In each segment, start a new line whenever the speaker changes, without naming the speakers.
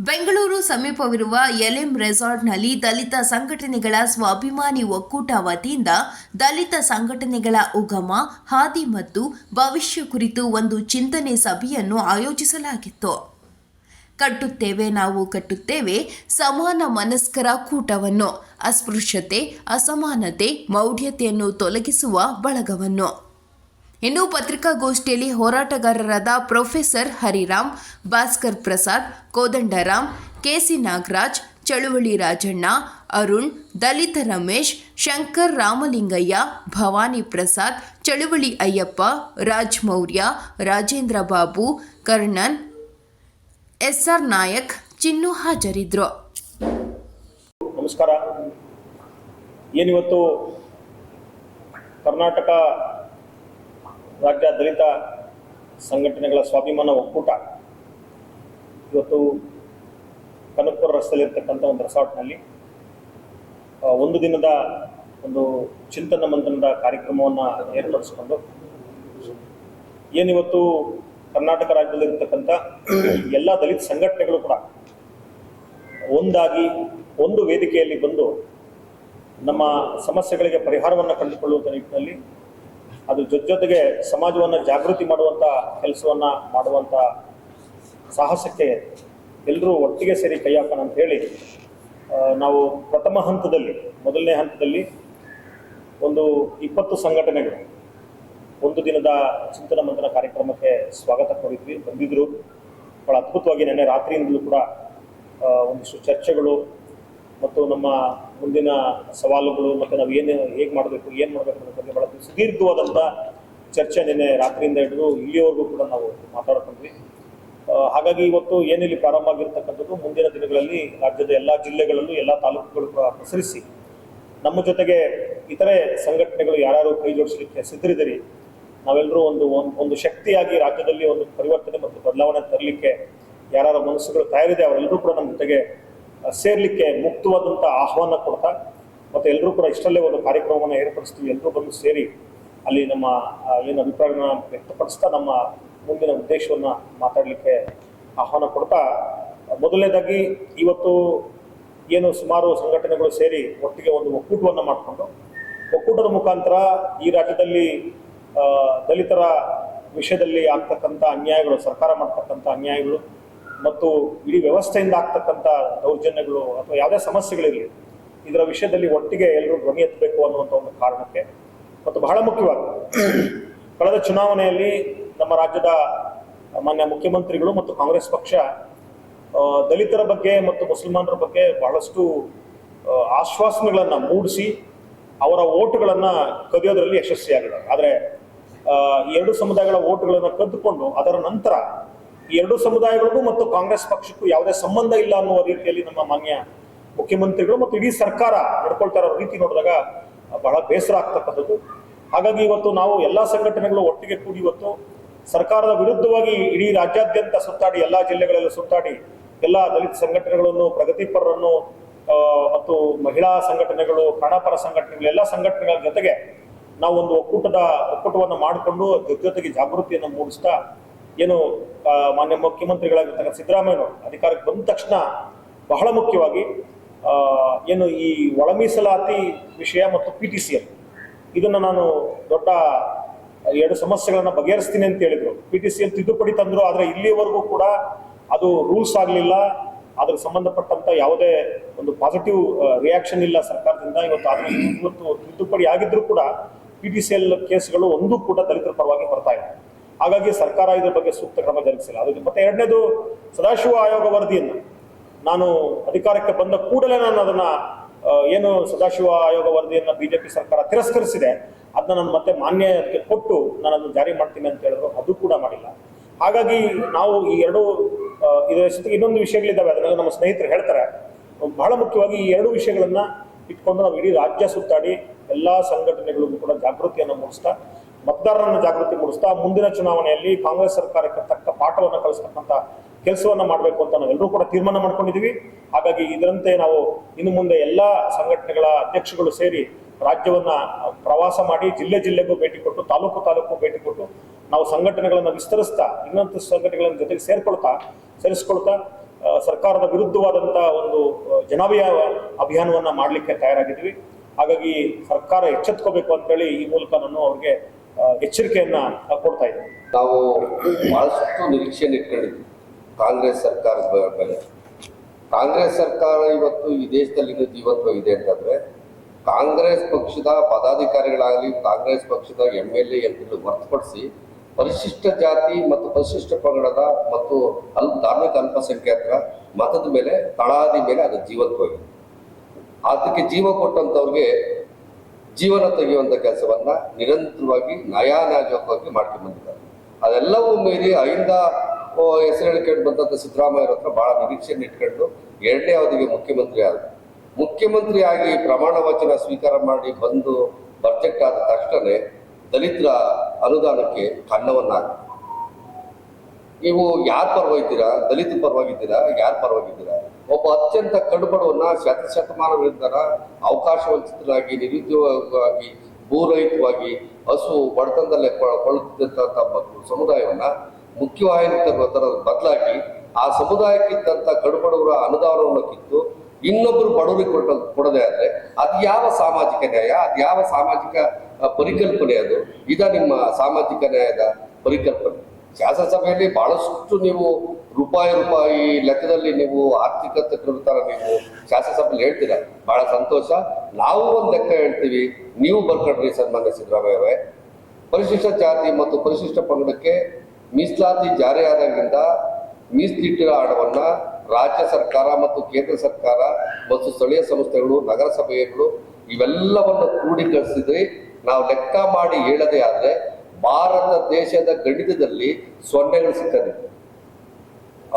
ಬೆಂಗಳೂರು ಸಮೀಪವಿರುವ ಎಲೆಂ ರೆಸಾರ್ಟ್ನಲ್ಲಿ ದಲಿತ ಸಂಘಟನೆಗಳ ಸ್ವಾಭಿಮಾನಿ ಒಕ್ಕೂಟ ವತಿಯಿಂದ ದಲಿತ ಸಂಘಟನೆಗಳ ಉಗಮ, ಹಾದಿ ಮತ್ತು ಭವಿಷ್ಯ ಕುರಿತು ಒಂದು ಚಿಂತನೆ ಸಭೆಯನ್ನು ಆಯೋಜಿಸಲಾಗಿತ್ತು. ಕಟ್ಟುತ್ತೇವೆ ನಾವು ಕಟ್ಟುತ್ತೇವೆ ಸಮಾನ ಮನಸ್ಕರ ಕೂಟವನ್ನು, ಅಸ್ಪೃಶ್ಯತೆ, ಅಸಮಾನತೆ, ಮೌಢ್ಯತೆಯನ್ನು ತೊಲಗಿಸುವ ಬಳಗವನ್ನು. ಇನ್ನು ಪತ್ರಿಕಾಗೋಷ್ಠಿಯಲ್ಲಿ ಹೋರಾಟಗಾರರಾದ ಪ್ರೊಫೆಸರ್ ಹರಿರಾಮ್, ಭಾಸ್ಕರ್ ಪ್ರಸಾದ್, ಕೋದಂಡರಾಮ್, ಕೆಸಿ ನಾಗರಾಜ್, ಚಳುವಳಿ ರಾಜಣ್ಣ, ಅರುಣ್, ದಲಿತ ರಮೇಶ್, ಶಂಕರ್ ರಾಮಲಿಂಗಯ್ಯ, ಭವಾನಿ ಪ್ರಸಾದ್, ಚಳುವಳಿ ಅಯ್ಯಪ್ಪ, ರಾಜ್ ಮೌರ್ಯ, ರಾಜೇಂದ್ರ ಬಾಬು, ಕರ್ಣನ್, ಎಸ್ಆರ್ ನಾಯಕ್, ಚಿನ್ನು ಹಾಜರಿದ್ರು.
ನಮಸ್ಕಾರ. ಏನಿವತ್ತು ಕರ್ನಾಟಕ ರಾಜ್ಯ ದಲಿತ ಸಂಘಟನೆಗಳ ಸ್ವಾಭಿಮಾನ ಒಕ್ಕೂಟ. ಇವತ್ತು ಕನಕಪುರ ರಸ್ತೆಯಲ್ಲಿರ್ತಕ್ಕಂಥ ಒಂದು ರೆಸಾರ್ಟ್ನಲ್ಲಿ ಒಂದು ದಿನದ ಒಂದು ಚಿಂತನ ಮಂಥನದ ಕಾರ್ಯಕ್ರಮವನ್ನು ಏರ್ಪಡಿಸಿಕೊಂಡು, ಏನಿವತ್ತು ಕರ್ನಾಟಕ ರಾಜ್ಯದಲ್ಲಿರ್ತಕ್ಕಂಥ ಎಲ್ಲ ದಲಿತ ಸಂಘಟನೆಗಳು ಕೂಡ ಒಂದಾಗಿ, ಒಂದು ವೇದಿಕೆಯಲ್ಲಿ ಬಂದು ನಮ್ಮ ಸಮಸ್ಯೆಗಳಿಗೆ ಪರಿಹಾರವನ್ನು ಕಂಡುಕೊಳ್ಳುವಂಥ ನಿಟ್ಟಿನಲ್ಲಿ ಅದು ಜೊತೆ ಜೊತೆಗೆ ಸಮಾಜವನ್ನು ಜಾಗೃತಿ ಮಾಡುವಂಥ ಕೆಲಸವನ್ನು ಮಾಡುವಂಥ ಸಾಹಸಕ್ಕೆ ಎಲ್ಲರೂ ಒಟ್ಟಿಗೆ ಸೇರಿ ಕೈ ಹಾಕೋಣ ಅಂತ ಹೇಳಿ ನಾವು ಪ್ರಥಮ ಹಂತದಲ್ಲಿ, ಮೊದಲನೇ ಹಂತದಲ್ಲಿ ಒಂದು ಇಪ್ಪತ್ತು ಸಂಘಟನೆಗಳು, ಒಂದು ದಿನದ ಚಿಂತನ ಮಂಥನ ಕಾರ್ಯಕ್ರಮಕ್ಕೆ ಸ್ವಾಗತ ಕೋರಿದ್ವಿ ಬಂದಿದ್ದರು ಭಾಳ ಅದ್ಭುತವಾಗಿ ನೆನ್ನೆ ರಾತ್ರಿಯಿಂದಲೂ ಕೂಡ ಒಂದಿಷ್ಟು ಚರ್ಚೆಗಳು ಮತ್ತು ನಮ್ಮ ಮುಂದಿನ ಸವಾಲುಗಳು ಮತ್ತು ನಾವು ಏನು ಹೇಗೆ ಮಾಡಬೇಕು, ಏನು ಮಾಡಬೇಕು ಅನ್ನೋದ್ರ ಬಗ್ಗೆ ಬಹಳ ಸುದೀರ್ಘವಾದಂಥ ಚರ್ಚೆ ನಿನ್ನೆ ರಾತ್ರಿಯಿಂದ ಹಿಡಿದು ಇಲ್ಲಿಯವರೆಗೂ ಕೂಡ ನಾವು ಮಾತಾಡ್ಕೊಂಡ್ವಿ. ಹಾಗಾಗಿ ಇವತ್ತು ಏನಿಲ್ಲಿ ಪ್ರಾರಂಭ ಆಗಿರ್ತಕ್ಕಂಥದ್ದು, ಮುಂದಿನ ದಿನಗಳಲ್ಲಿ ರಾಜ್ಯದ ಎಲ್ಲ ಜಿಲ್ಲೆಗಳಲ್ಲೂ ಎಲ್ಲ ತಾಲೂಕುಗಳು ಕೂಡ ಪಸರಿಸಿ ನಮ್ಮ ಜೊತೆಗೆ ಇತರೆ ಸಂಘಟನೆಗಳು ಯಾರ್ಯಾರು ಕೈ ಜೋಡಿಸಲಿಕ್ಕೆ ಸಿದ್ಧರಿದ್ದೀರಿ ನಾವೆಲ್ಲರೂ ಒಂದು ಒಂದು ಶಕ್ತಿಯಾಗಿ ರಾಜ್ಯದಲ್ಲಿ ಒಂದು ಪರಿವರ್ತನೆ ಮತ್ತು ಬದಲಾವಣೆ ತರಲಿಕ್ಕೆ ಯಾರ್ಯಾರ ಮನಸ್ಸುಗಳು ತಯಾರಿದೆ ಅವರೆಲ್ಲರೂ ಕೂಡ ನಮ್ಮ ಜೊತೆಗೆ ಸೇರ್ಲಿಕ್ಕೆ ಮುಕ್ತವಾದಂಥ ಆಹ್ವಾನ ಕೊಡ್ತಾ, ಮತ್ತು ಎಲ್ಲರೂ ಕೂಡ ಇಷ್ಟಲ್ಲೇ ಒಂದು ಕಾರ್ಯಕ್ರಮವನ್ನು ಏರ್ಪಡಿಸ್ತೀವಿ ಎಲ್ಲರೂ ಬಂದು ಸೇರಿ ಅಲ್ಲಿ ನಮ್ಮ ಏನು ಅಭಿಪ್ರಾಯನ ವ್ಯಕ್ತಪಡಿಸ್ತಾ, ನಮ್ಮ ಮುಂದಿನ ಉದ್ದೇಶವನ್ನು ಮಾತಾಡಲಿಕ್ಕೆ ಆಹ್ವಾನ ಕೊಡ್ತಾ, ಮೊದಲನೇದಾಗಿ ಇವತ್ತು ಏನು ಸುಮಾರು ಸಂಘಟನೆಗಳು ಸೇರಿ ಒಟ್ಟಿಗೆ ಒಂದು ಒಕ್ಕೂಟವನ್ನು ಮಾಡಿಕೊಂಡು, ಒಕ್ಕೂಟದ ಮುಖಾಂತರ ಈ ರಾಜ್ಯದಲ್ಲಿ ದಲಿತರ ವಿಷಯದಲ್ಲಿ ಆಗ್ತಕ್ಕಂಥ ಅನ್ಯಾಯಗಳು, ಸರ್ಕಾರ ಮಾಡ್ತಕ್ಕಂಥ ಅನ್ಯಾಯಗಳು ಮತ್ತು ಇಡೀ ವ್ಯವಸ್ಥೆಯಿಂದ ಆಗ್ತಕ್ಕಂಥ ದೌರ್ಜನ್ಯಗಳು ಅಥವಾ ಯಾವುದೇ ಸಮಸ್ಯೆಗಳಿರಲಿ, ಇದರ ವಿಷಯದಲ್ಲಿ ಒಟ್ಟಿಗೆ ಎಲ್ಲರೂ ಧ್ವನಿ ಎತ್ತಬೇಕು ಅನ್ನುವಂಥ ಒಂದು ಕಾರಣಕ್ಕೆ. ಮತ್ತು ಬಹಳ ಮುಖ್ಯವಾಗಿ, ಕಳೆದ ಚುನಾವಣೆಯಲ್ಲಿ ನಮ್ಮ ರಾಜ್ಯದ ಮಾನ್ಯ ಮುಖ್ಯಮಂತ್ರಿಗಳು ಮತ್ತು ಕಾಂಗ್ರೆಸ್ ಪಕ್ಷ ದಲಿತರ ಬಗ್ಗೆ ಮತ್ತು ಮುಸಲ್ಮಾನರ ಬಗ್ಗೆ ಬಹಳಷ್ಟು ಆಶ್ವಾಸನೆಗಳನ್ನು ಮೂಡಿಸಿ ಅವರ ಓಟುಗಳನ್ನು ಕದಿಯೋದರಲ್ಲಿ ಯಶಸ್ವಿಯಾಗಿದೆ ಆದರೆ ಎರಡು ಸಮುದಾಯಗಳ ಓಟುಗಳನ್ನು ಕದ್ದುಕೊಂಡು ಅದರ ನಂತರ ಈ ಎರಡು ಸಮುದಾಯಗಳಿಗೂ ಮತ್ತು ಕಾಂಗ್ರೆಸ್ ಪಕ್ಷಕ್ಕೂ ಯಾವುದೇ ಸಂಬಂಧ ಇಲ್ಲ ಅನ್ನುವ ರೀತಿಯಲ್ಲಿ ನಮ್ಮ ಮಾನ್ಯ ಮುಖ್ಯಮಂತ್ರಿಗಳು ಮತ್ತು ಇಡೀ ಸರ್ಕಾರ ನಡ್ಕೊಳ್ತಾ ಇರೋ ರೀತಿ ನೋಡಿದಾಗ ಬಹಳ ಬೇಸರ ಆಗ್ತಕ್ಕಂಥದ್ದು. ಹಾಗಾಗಿ ಇವತ್ತು ನಾವು ಎಲ್ಲ ಸಂಘಟನೆಗಳು ಒಟ್ಟಿಗೆ ಕೂಡಿ ಇವತ್ತು ಸರ್ಕಾರದ ವಿರುದ್ಧವಾಗಿ ಇಡೀ ರಾಜ್ಯಾದ್ಯಂತ ಸುತ್ತಾಡಿ, ಎಲ್ಲ ಜಿಲ್ಲೆಗಳಲ್ಲೂ ಸುತ್ತಾಡಿ, ಎಲ್ಲ ದಲಿತ ಸಂಘಟನೆಗಳನ್ನು, ಪ್ರಗತಿಪರರನ್ನು ಮತ್ತು ಮಹಿಳಾ ಸಂಘಟನೆಗಳು, ಪ್ರಾಣಪರ ಸಂಘಟನೆಗಳು, ಎಲ್ಲ ಸಂಘಟನೆಗಳ ಜೊತೆಗೆ ನಾವು ಒಂದು ಒಕ್ಕೂಟದ ಒಕ್ಕೂಟವನ್ನು ಮಾಡಿಕೊಂಡು ಜೊತೆಗೆ ಜಾಗೃತಿಯನ್ನು ಮೂಡಿಸ್ತಾ ಏನು ಮಾನ್ಯ ಮುಖ್ಯಮಂತ್ರಿಗಳಾಗಿರ್ತಕ್ಕಂಥ ಸಿದ್ದರಾಮಯ್ಯನವರು ಅಧಿಕಾರಕ್ಕೆ ಬಂದ ತಕ್ಷಣ ಬಹಳ ಮುಖ್ಯವಾಗಿ ಏನು ಈ ಒಳ ಮೀಸಲಾತಿ ವಿಷಯ ಮತ್ತು ಪಿ ಟಿ ಸಿ ಎಲ್ ಇದನ್ನು ನಾನು ದೊಡ್ಡ ಎರಡು ಸಮಸ್ಯೆಗಳನ್ನು ಬಗೆಹರಿಸ್ತೀನಿ ಅಂತ ಹೇಳಿದರು. ಪಿ ಟಿ ಸಿ ಎಲ್ ತಿದ್ದುಪಡಿ ತಂದರು, ಆದರೆ ಇಲ್ಲಿವರೆಗೂ ಕೂಡ ಅದು ರೂಲ್ಸ್ ಆಗಲಿಲ್ಲ. ಅದ್ರ ಸಂಬಂಧಪಟ್ಟಂತ ಯಾವುದೇ ಒಂದು ಪಾಸಿಟಿವ್ ರಿಯಾಕ್ಷನ್ ಇಲ್ಲ ಸರ್ಕಾರದಿಂದ. ಇವತ್ತು ಅದ್ರ ಇವತ್ತು ತಿದ್ದುಪಡಿ ಆಗಿದ್ದರೂ ಕೂಡ ಪಿ ಟಿ ಸಿ ಎಲ್ ಕೇಸ್ಗಳು ಒಂದೂ ಕೂಡ ದಲಿತರ ಪರವಾಗಿ ಬರ್ತಾ ಇಲ್ಲ. ಹಾಗಾಗಿ ಸರ್ಕಾರ ಇದ್ರ ಬಗ್ಗೆ ಸೂಕ್ತ ಕ್ರಮ ಜರುಗಿಸಿಲ್ಲ. ಅದು ಮತ್ತೆ ಎರಡನೇದು ಸದಾಶಿವ ಆಯೋಗ ವರದಿಯನ್ನು. ನಾನು ಅಧಿಕಾರಕ್ಕೆ ಬಂದ ಕೂಡಲೇ ನಾನು ಅದನ್ನ ಏನು ಸದಾಶಿವ ಆಯೋಗ ವರದಿಯನ್ನ ಬಿಜೆಪಿ ಸರ್ಕಾರ ತಿರಸ್ಕರಿಸಿದೆ ಅದನ್ನ ನಾನು ಮತ್ತೆ ಮಾನ್ಯಕ್ಕೆ ಕೊಟ್ಟು ನಾನು ಅದನ್ನು ಜಾರಿ ಮಾಡ್ತೀನಿ ಅಂತ ಹೇಳಿದ್ರು, ಅದು ಕೂಡ ಮಾಡಿಲ್ಲ. ಹಾಗಾಗಿ ನಾವು ಈ ಎರಡು ಇದರ ಜೊತೆಗೆ ಇನ್ನೊಂದು ವಿಷಯಗಳಿದ್ದಾವೆ ಅದನ್ನ ನಮ್ಮ ಸ್ನೇಹಿತರು ಹೇಳ್ತಾರೆ. ಬಹಳ ಮುಖ್ಯವಾಗಿ ಈ ಎರಡು ವಿಷಯಗಳನ್ನ ಇಟ್ಕೊಂಡು ನಾವು ಇಡೀ ರಾಜ್ಯ ಸುತ್ತಾಡಿ ಎಲ್ಲಾ ಸಂಘಟನೆಗಳಿಗೂ ಕೂಡ ಜಾಗೃತಿಯನ್ನು ಮೂಡಿಸ್ತಾ ಮತದಾರರನ್ನು ಜಾಗೃತಿ ಮೂಡಿಸ್ತಾ ಮುಂದಿನ ಚುನಾವಣೆಯಲ್ಲಿ ಕಾಂಗ್ರೆಸ್ ಸರ್ಕಾರಕ್ಕೆ ತಕ್ಕ ಪಾಠವನ್ನು ಕಲಿಸ್ತಕ್ಕಂಥ ಕೆಲಸವನ್ನ ಮಾಡಬೇಕು ಅಂತ ನಾವೆಲ್ಲರೂ ಕೂಡ ತೀರ್ಮಾನ ಮಾಡ್ಕೊಂಡಿದ್ದೀವಿ. ಹಾಗಾಗಿ ಇದರಂತೆ ನಾವು ಇನ್ನು ಮುಂದೆ ಎಲ್ಲ ಸಂಘಟನೆಗಳ ಅಧ್ಯಕ್ಷಗಳು ಸೇರಿ ರಾಜ್ಯವನ್ನ ಪ್ರವಾಸ ಮಾಡಿ ಜಿಲ್ಲೆ ಜಿಲ್ಲೆಗೂ ಭೇಟಿ ಕೊಟ್ಟು, ತಾಲೂಕು ತಾಲೂಕು ಭೇಟಿ ಕೊಟ್ಟು ನಾವು ಸಂಘಟನೆಗಳನ್ನು ವಿಸ್ತರಿಸ್ತಾ ಇನ್ನೊಂದು ಸಂಘಟನೆಗಳ ಜೊತೆಗೆ ಸೇರ್ಕೊಳ್ತಾ, ಸೇರಿಸ್ಕೊಳ್ತಾ ಸರ್ಕಾರದ ವಿರುದ್ಧವಾದಂಥ ಒಂದು ಜನಾಭಿಯ ಅಭಿಯಾನವನ್ನ ಮಾಡಲಿಕ್ಕೆ ತಯಾರಾಗಿದ್ದೀವಿ. ಹಾಗಾಗಿ ಸರ್ಕಾರ ಎಚ್ಚೆತ್ಕೋಬೇಕು ಅಂತೇಳಿ ಈ ಮೂಲಕ ನಾನು ಅವ್ರಿಗೆ ಎಚ್ಚರಿಕೆಯನ್ನ ಕೊಡ್ತಾ ಇದೆ
ನಾವು ಬಹಳಷ್ಟು ನಿರೀಕ್ಷೆಯನ್ನು ಇಟ್ಕೊಂಡಿದ್ವಿ ಕಾಂಗ್ರೆಸ್ ಸರ್ಕಾರದ ಮೇಲೆ ಕಾಂಗ್ರೆಸ್ ಸರ್ಕಾರ ಇವತ್ತು ಈ ದೇಶದಲ್ಲಿ ಇನ್ನೂ ಇದೆ ಅಂತಂದ್ರೆ, ಕಾಂಗ್ರೆಸ್ ಪಕ್ಷದ ಪದಾಧಿಕಾರಿಗಳಾಗಲಿ, ಕಾಂಗ್ರೆಸ್ ಪಕ್ಷದ ಎಂ ಎಲ್ ಎ ಹೊರತುಪಡಿಸಿ ಪರಿಶಿಷ್ಟ ಜಾತಿ ಮತ್ತು ಪರಿಶಿಷ್ಟ ಪಂಗಡದ ಮತ್ತು ಅಲ್ಪ ಧಾರ್ಮಿಕ ಅಲ್ಪಸಂಖ್ಯಾತರ ಮತದ ಮೇಲೆ, ತಳಾದಿ ಮೇಲೆ ಅದು ಜೀವಂತವಾಗಿದೆ. ಅದಕ್ಕೆ ಜೀವ ಕೊಟ್ಟಂತವ್ರಿಗೆ ಜೀವನ ತೆಗೆಯುವಂಥ ಕೆಲಸವನ್ನ ನಿರಂತರವಾಗಿ ನಯಾನಾಜವಾಗಿ ಮಾಡ್ಕೊಂಡು ಬಂದಿದ್ದಾರೆ. ಅದೆಲ್ಲವೂ ಮೀರಿ ಐಂದ ಹೆಸರು ಹೇಳಿಕೊಂಡು ಬಂದಂತ ಸಿದ್ದರಾಮಯ್ಯ ಹತ್ರ ಬಹಳ ನಿರೀಕ್ಷೆಯನ್ನು ಇಟ್ಕೊಂಡು ಎರಡನೇ ಅವಧಿಗೆ ಮುಖ್ಯಮಂತ್ರಿ ಆದ ಮುಖ್ಯಮಂತ್ರಿ ಆಗಿ ಪ್ರಮಾಣ ವಚನ ಸ್ವೀಕಾರ ಮಾಡಿ ಬಂದು ಬರ್ಜೆಕ್ಟ್ ಆದ ತಕ್ಷಣ ದಲಿತರ ಅನುದಾನಕ್ಕೆ ಕನ್ನವನ್ನ. ನೀವು ಯಾರ ಪರವಾಗಿದ್ದೀರಾ? ದಲಿತ ಪರವಾಗಿದ್ದೀರಾ? ಯಾರ ಪರವಾಗಿದ್ದೀರಾ? ಒಬ್ಬ ಅತ್ಯಂತ ಕಡುಬಡವನ್ನ ಶತ ಶತಮಾನಗಳಿಂದ ಅವಕಾಶ ವಂಚಿತರಾಗಿ ನಿರುದ್ಯೋಗವಾಗಿ, ಭೂರಹಿತವಾಗಿ, ಹಸು ಬಡತನದಲ್ಲೇ ತಮ್ಮ ಸಮುದಾಯವನ್ನ ಮುಖ್ಯವಾಹಿನಿ ತರ ಬದಲಾಗಿ ಆ ಸಮುದಾಯಕ್ಕಿದ್ದಂಥ ಕಡುಬಡವರ ಅನುದಾನವನ್ನು ಕಿತ್ತು ಇನ್ನೊಬ್ಬರು ಬಡವರಿಗೆ ಕೊಟ್ಟ, ಕೊಡದೆ ಆದ್ರೆ ಅದು ಯಾವ ಸಾಮಾಜಿಕ ನ್ಯಾಯ, ಅದು ಯಾವ ಸಾಮಾಜಿಕ ಪರಿಕಲ್ಪನೆ ಅದು? ಇದ ನಿಮ್ಮ ಸಾಮಾಜಿಕ ನ್ಯಾಯದ ಪರಿಕಲ್ಪನೆ. ಶಾಸನಸಭೆಯಲ್ಲಿ ಬಹಳಷ್ಟು ನೀವು ರೂಪಾಯಿ ರೂಪಾಯಿ ಲೆಕ್ಕದಲ್ಲಿ ನೀವು ಆರ್ಥಿಕತೆ ತರ ನೀವು ಶಾಸನಸಭೆಯಲ್ಲಿ ಹೇಳ್ತೀರಾ. ಬಹಳ ಸಂತೋಷ. ನಾವು ಒಂದು ಲೆಕ್ಕ ಹೇಳ್ತೀವಿ. ನೀವು ಬರ್ಕೊಡ್ರಿ ಸನ್ಮಾನ್ಯ ಸಿದ್ದರಾಮಯ್ಯವೇ ಪರಿಶಿಷ್ಟ ಜಾತಿ ಮತ್ತು ಪರಿಶಿಷ್ಟ ಪಂಗಡಕ್ಕೆ ಮೀಸಲಾತಿ ಜಾರಿಯಾದಾಗಿಂದ ಮೀಸಲಿಟ್ಟಿರೋ ಹಣವನ್ನ ರಾಜ್ಯ ಸರ್ಕಾರ ಮತ್ತು ಕೇಂದ್ರ ಸರ್ಕಾರ ಮತ್ತು ಸ್ಥಳೀಯ ಸಂಸ್ಥೆಗಳು, ನಗರಸಭೆಗಳು ಇವೆಲ್ಲವನ್ನು ಕ್ರೋಢೀಕರಿಸಿದ್ರೆ ನಾವು ಲೆಕ್ಕ ಮಾಡಿ ಹೇಳದೆ ಆದ್ರೆ ಭಾರತ ದೇಶದ ಗಣಿತದಲ್ಲಿ ಸೊನ್ನೆಗಳು ಸಿಗ್ತದೆ.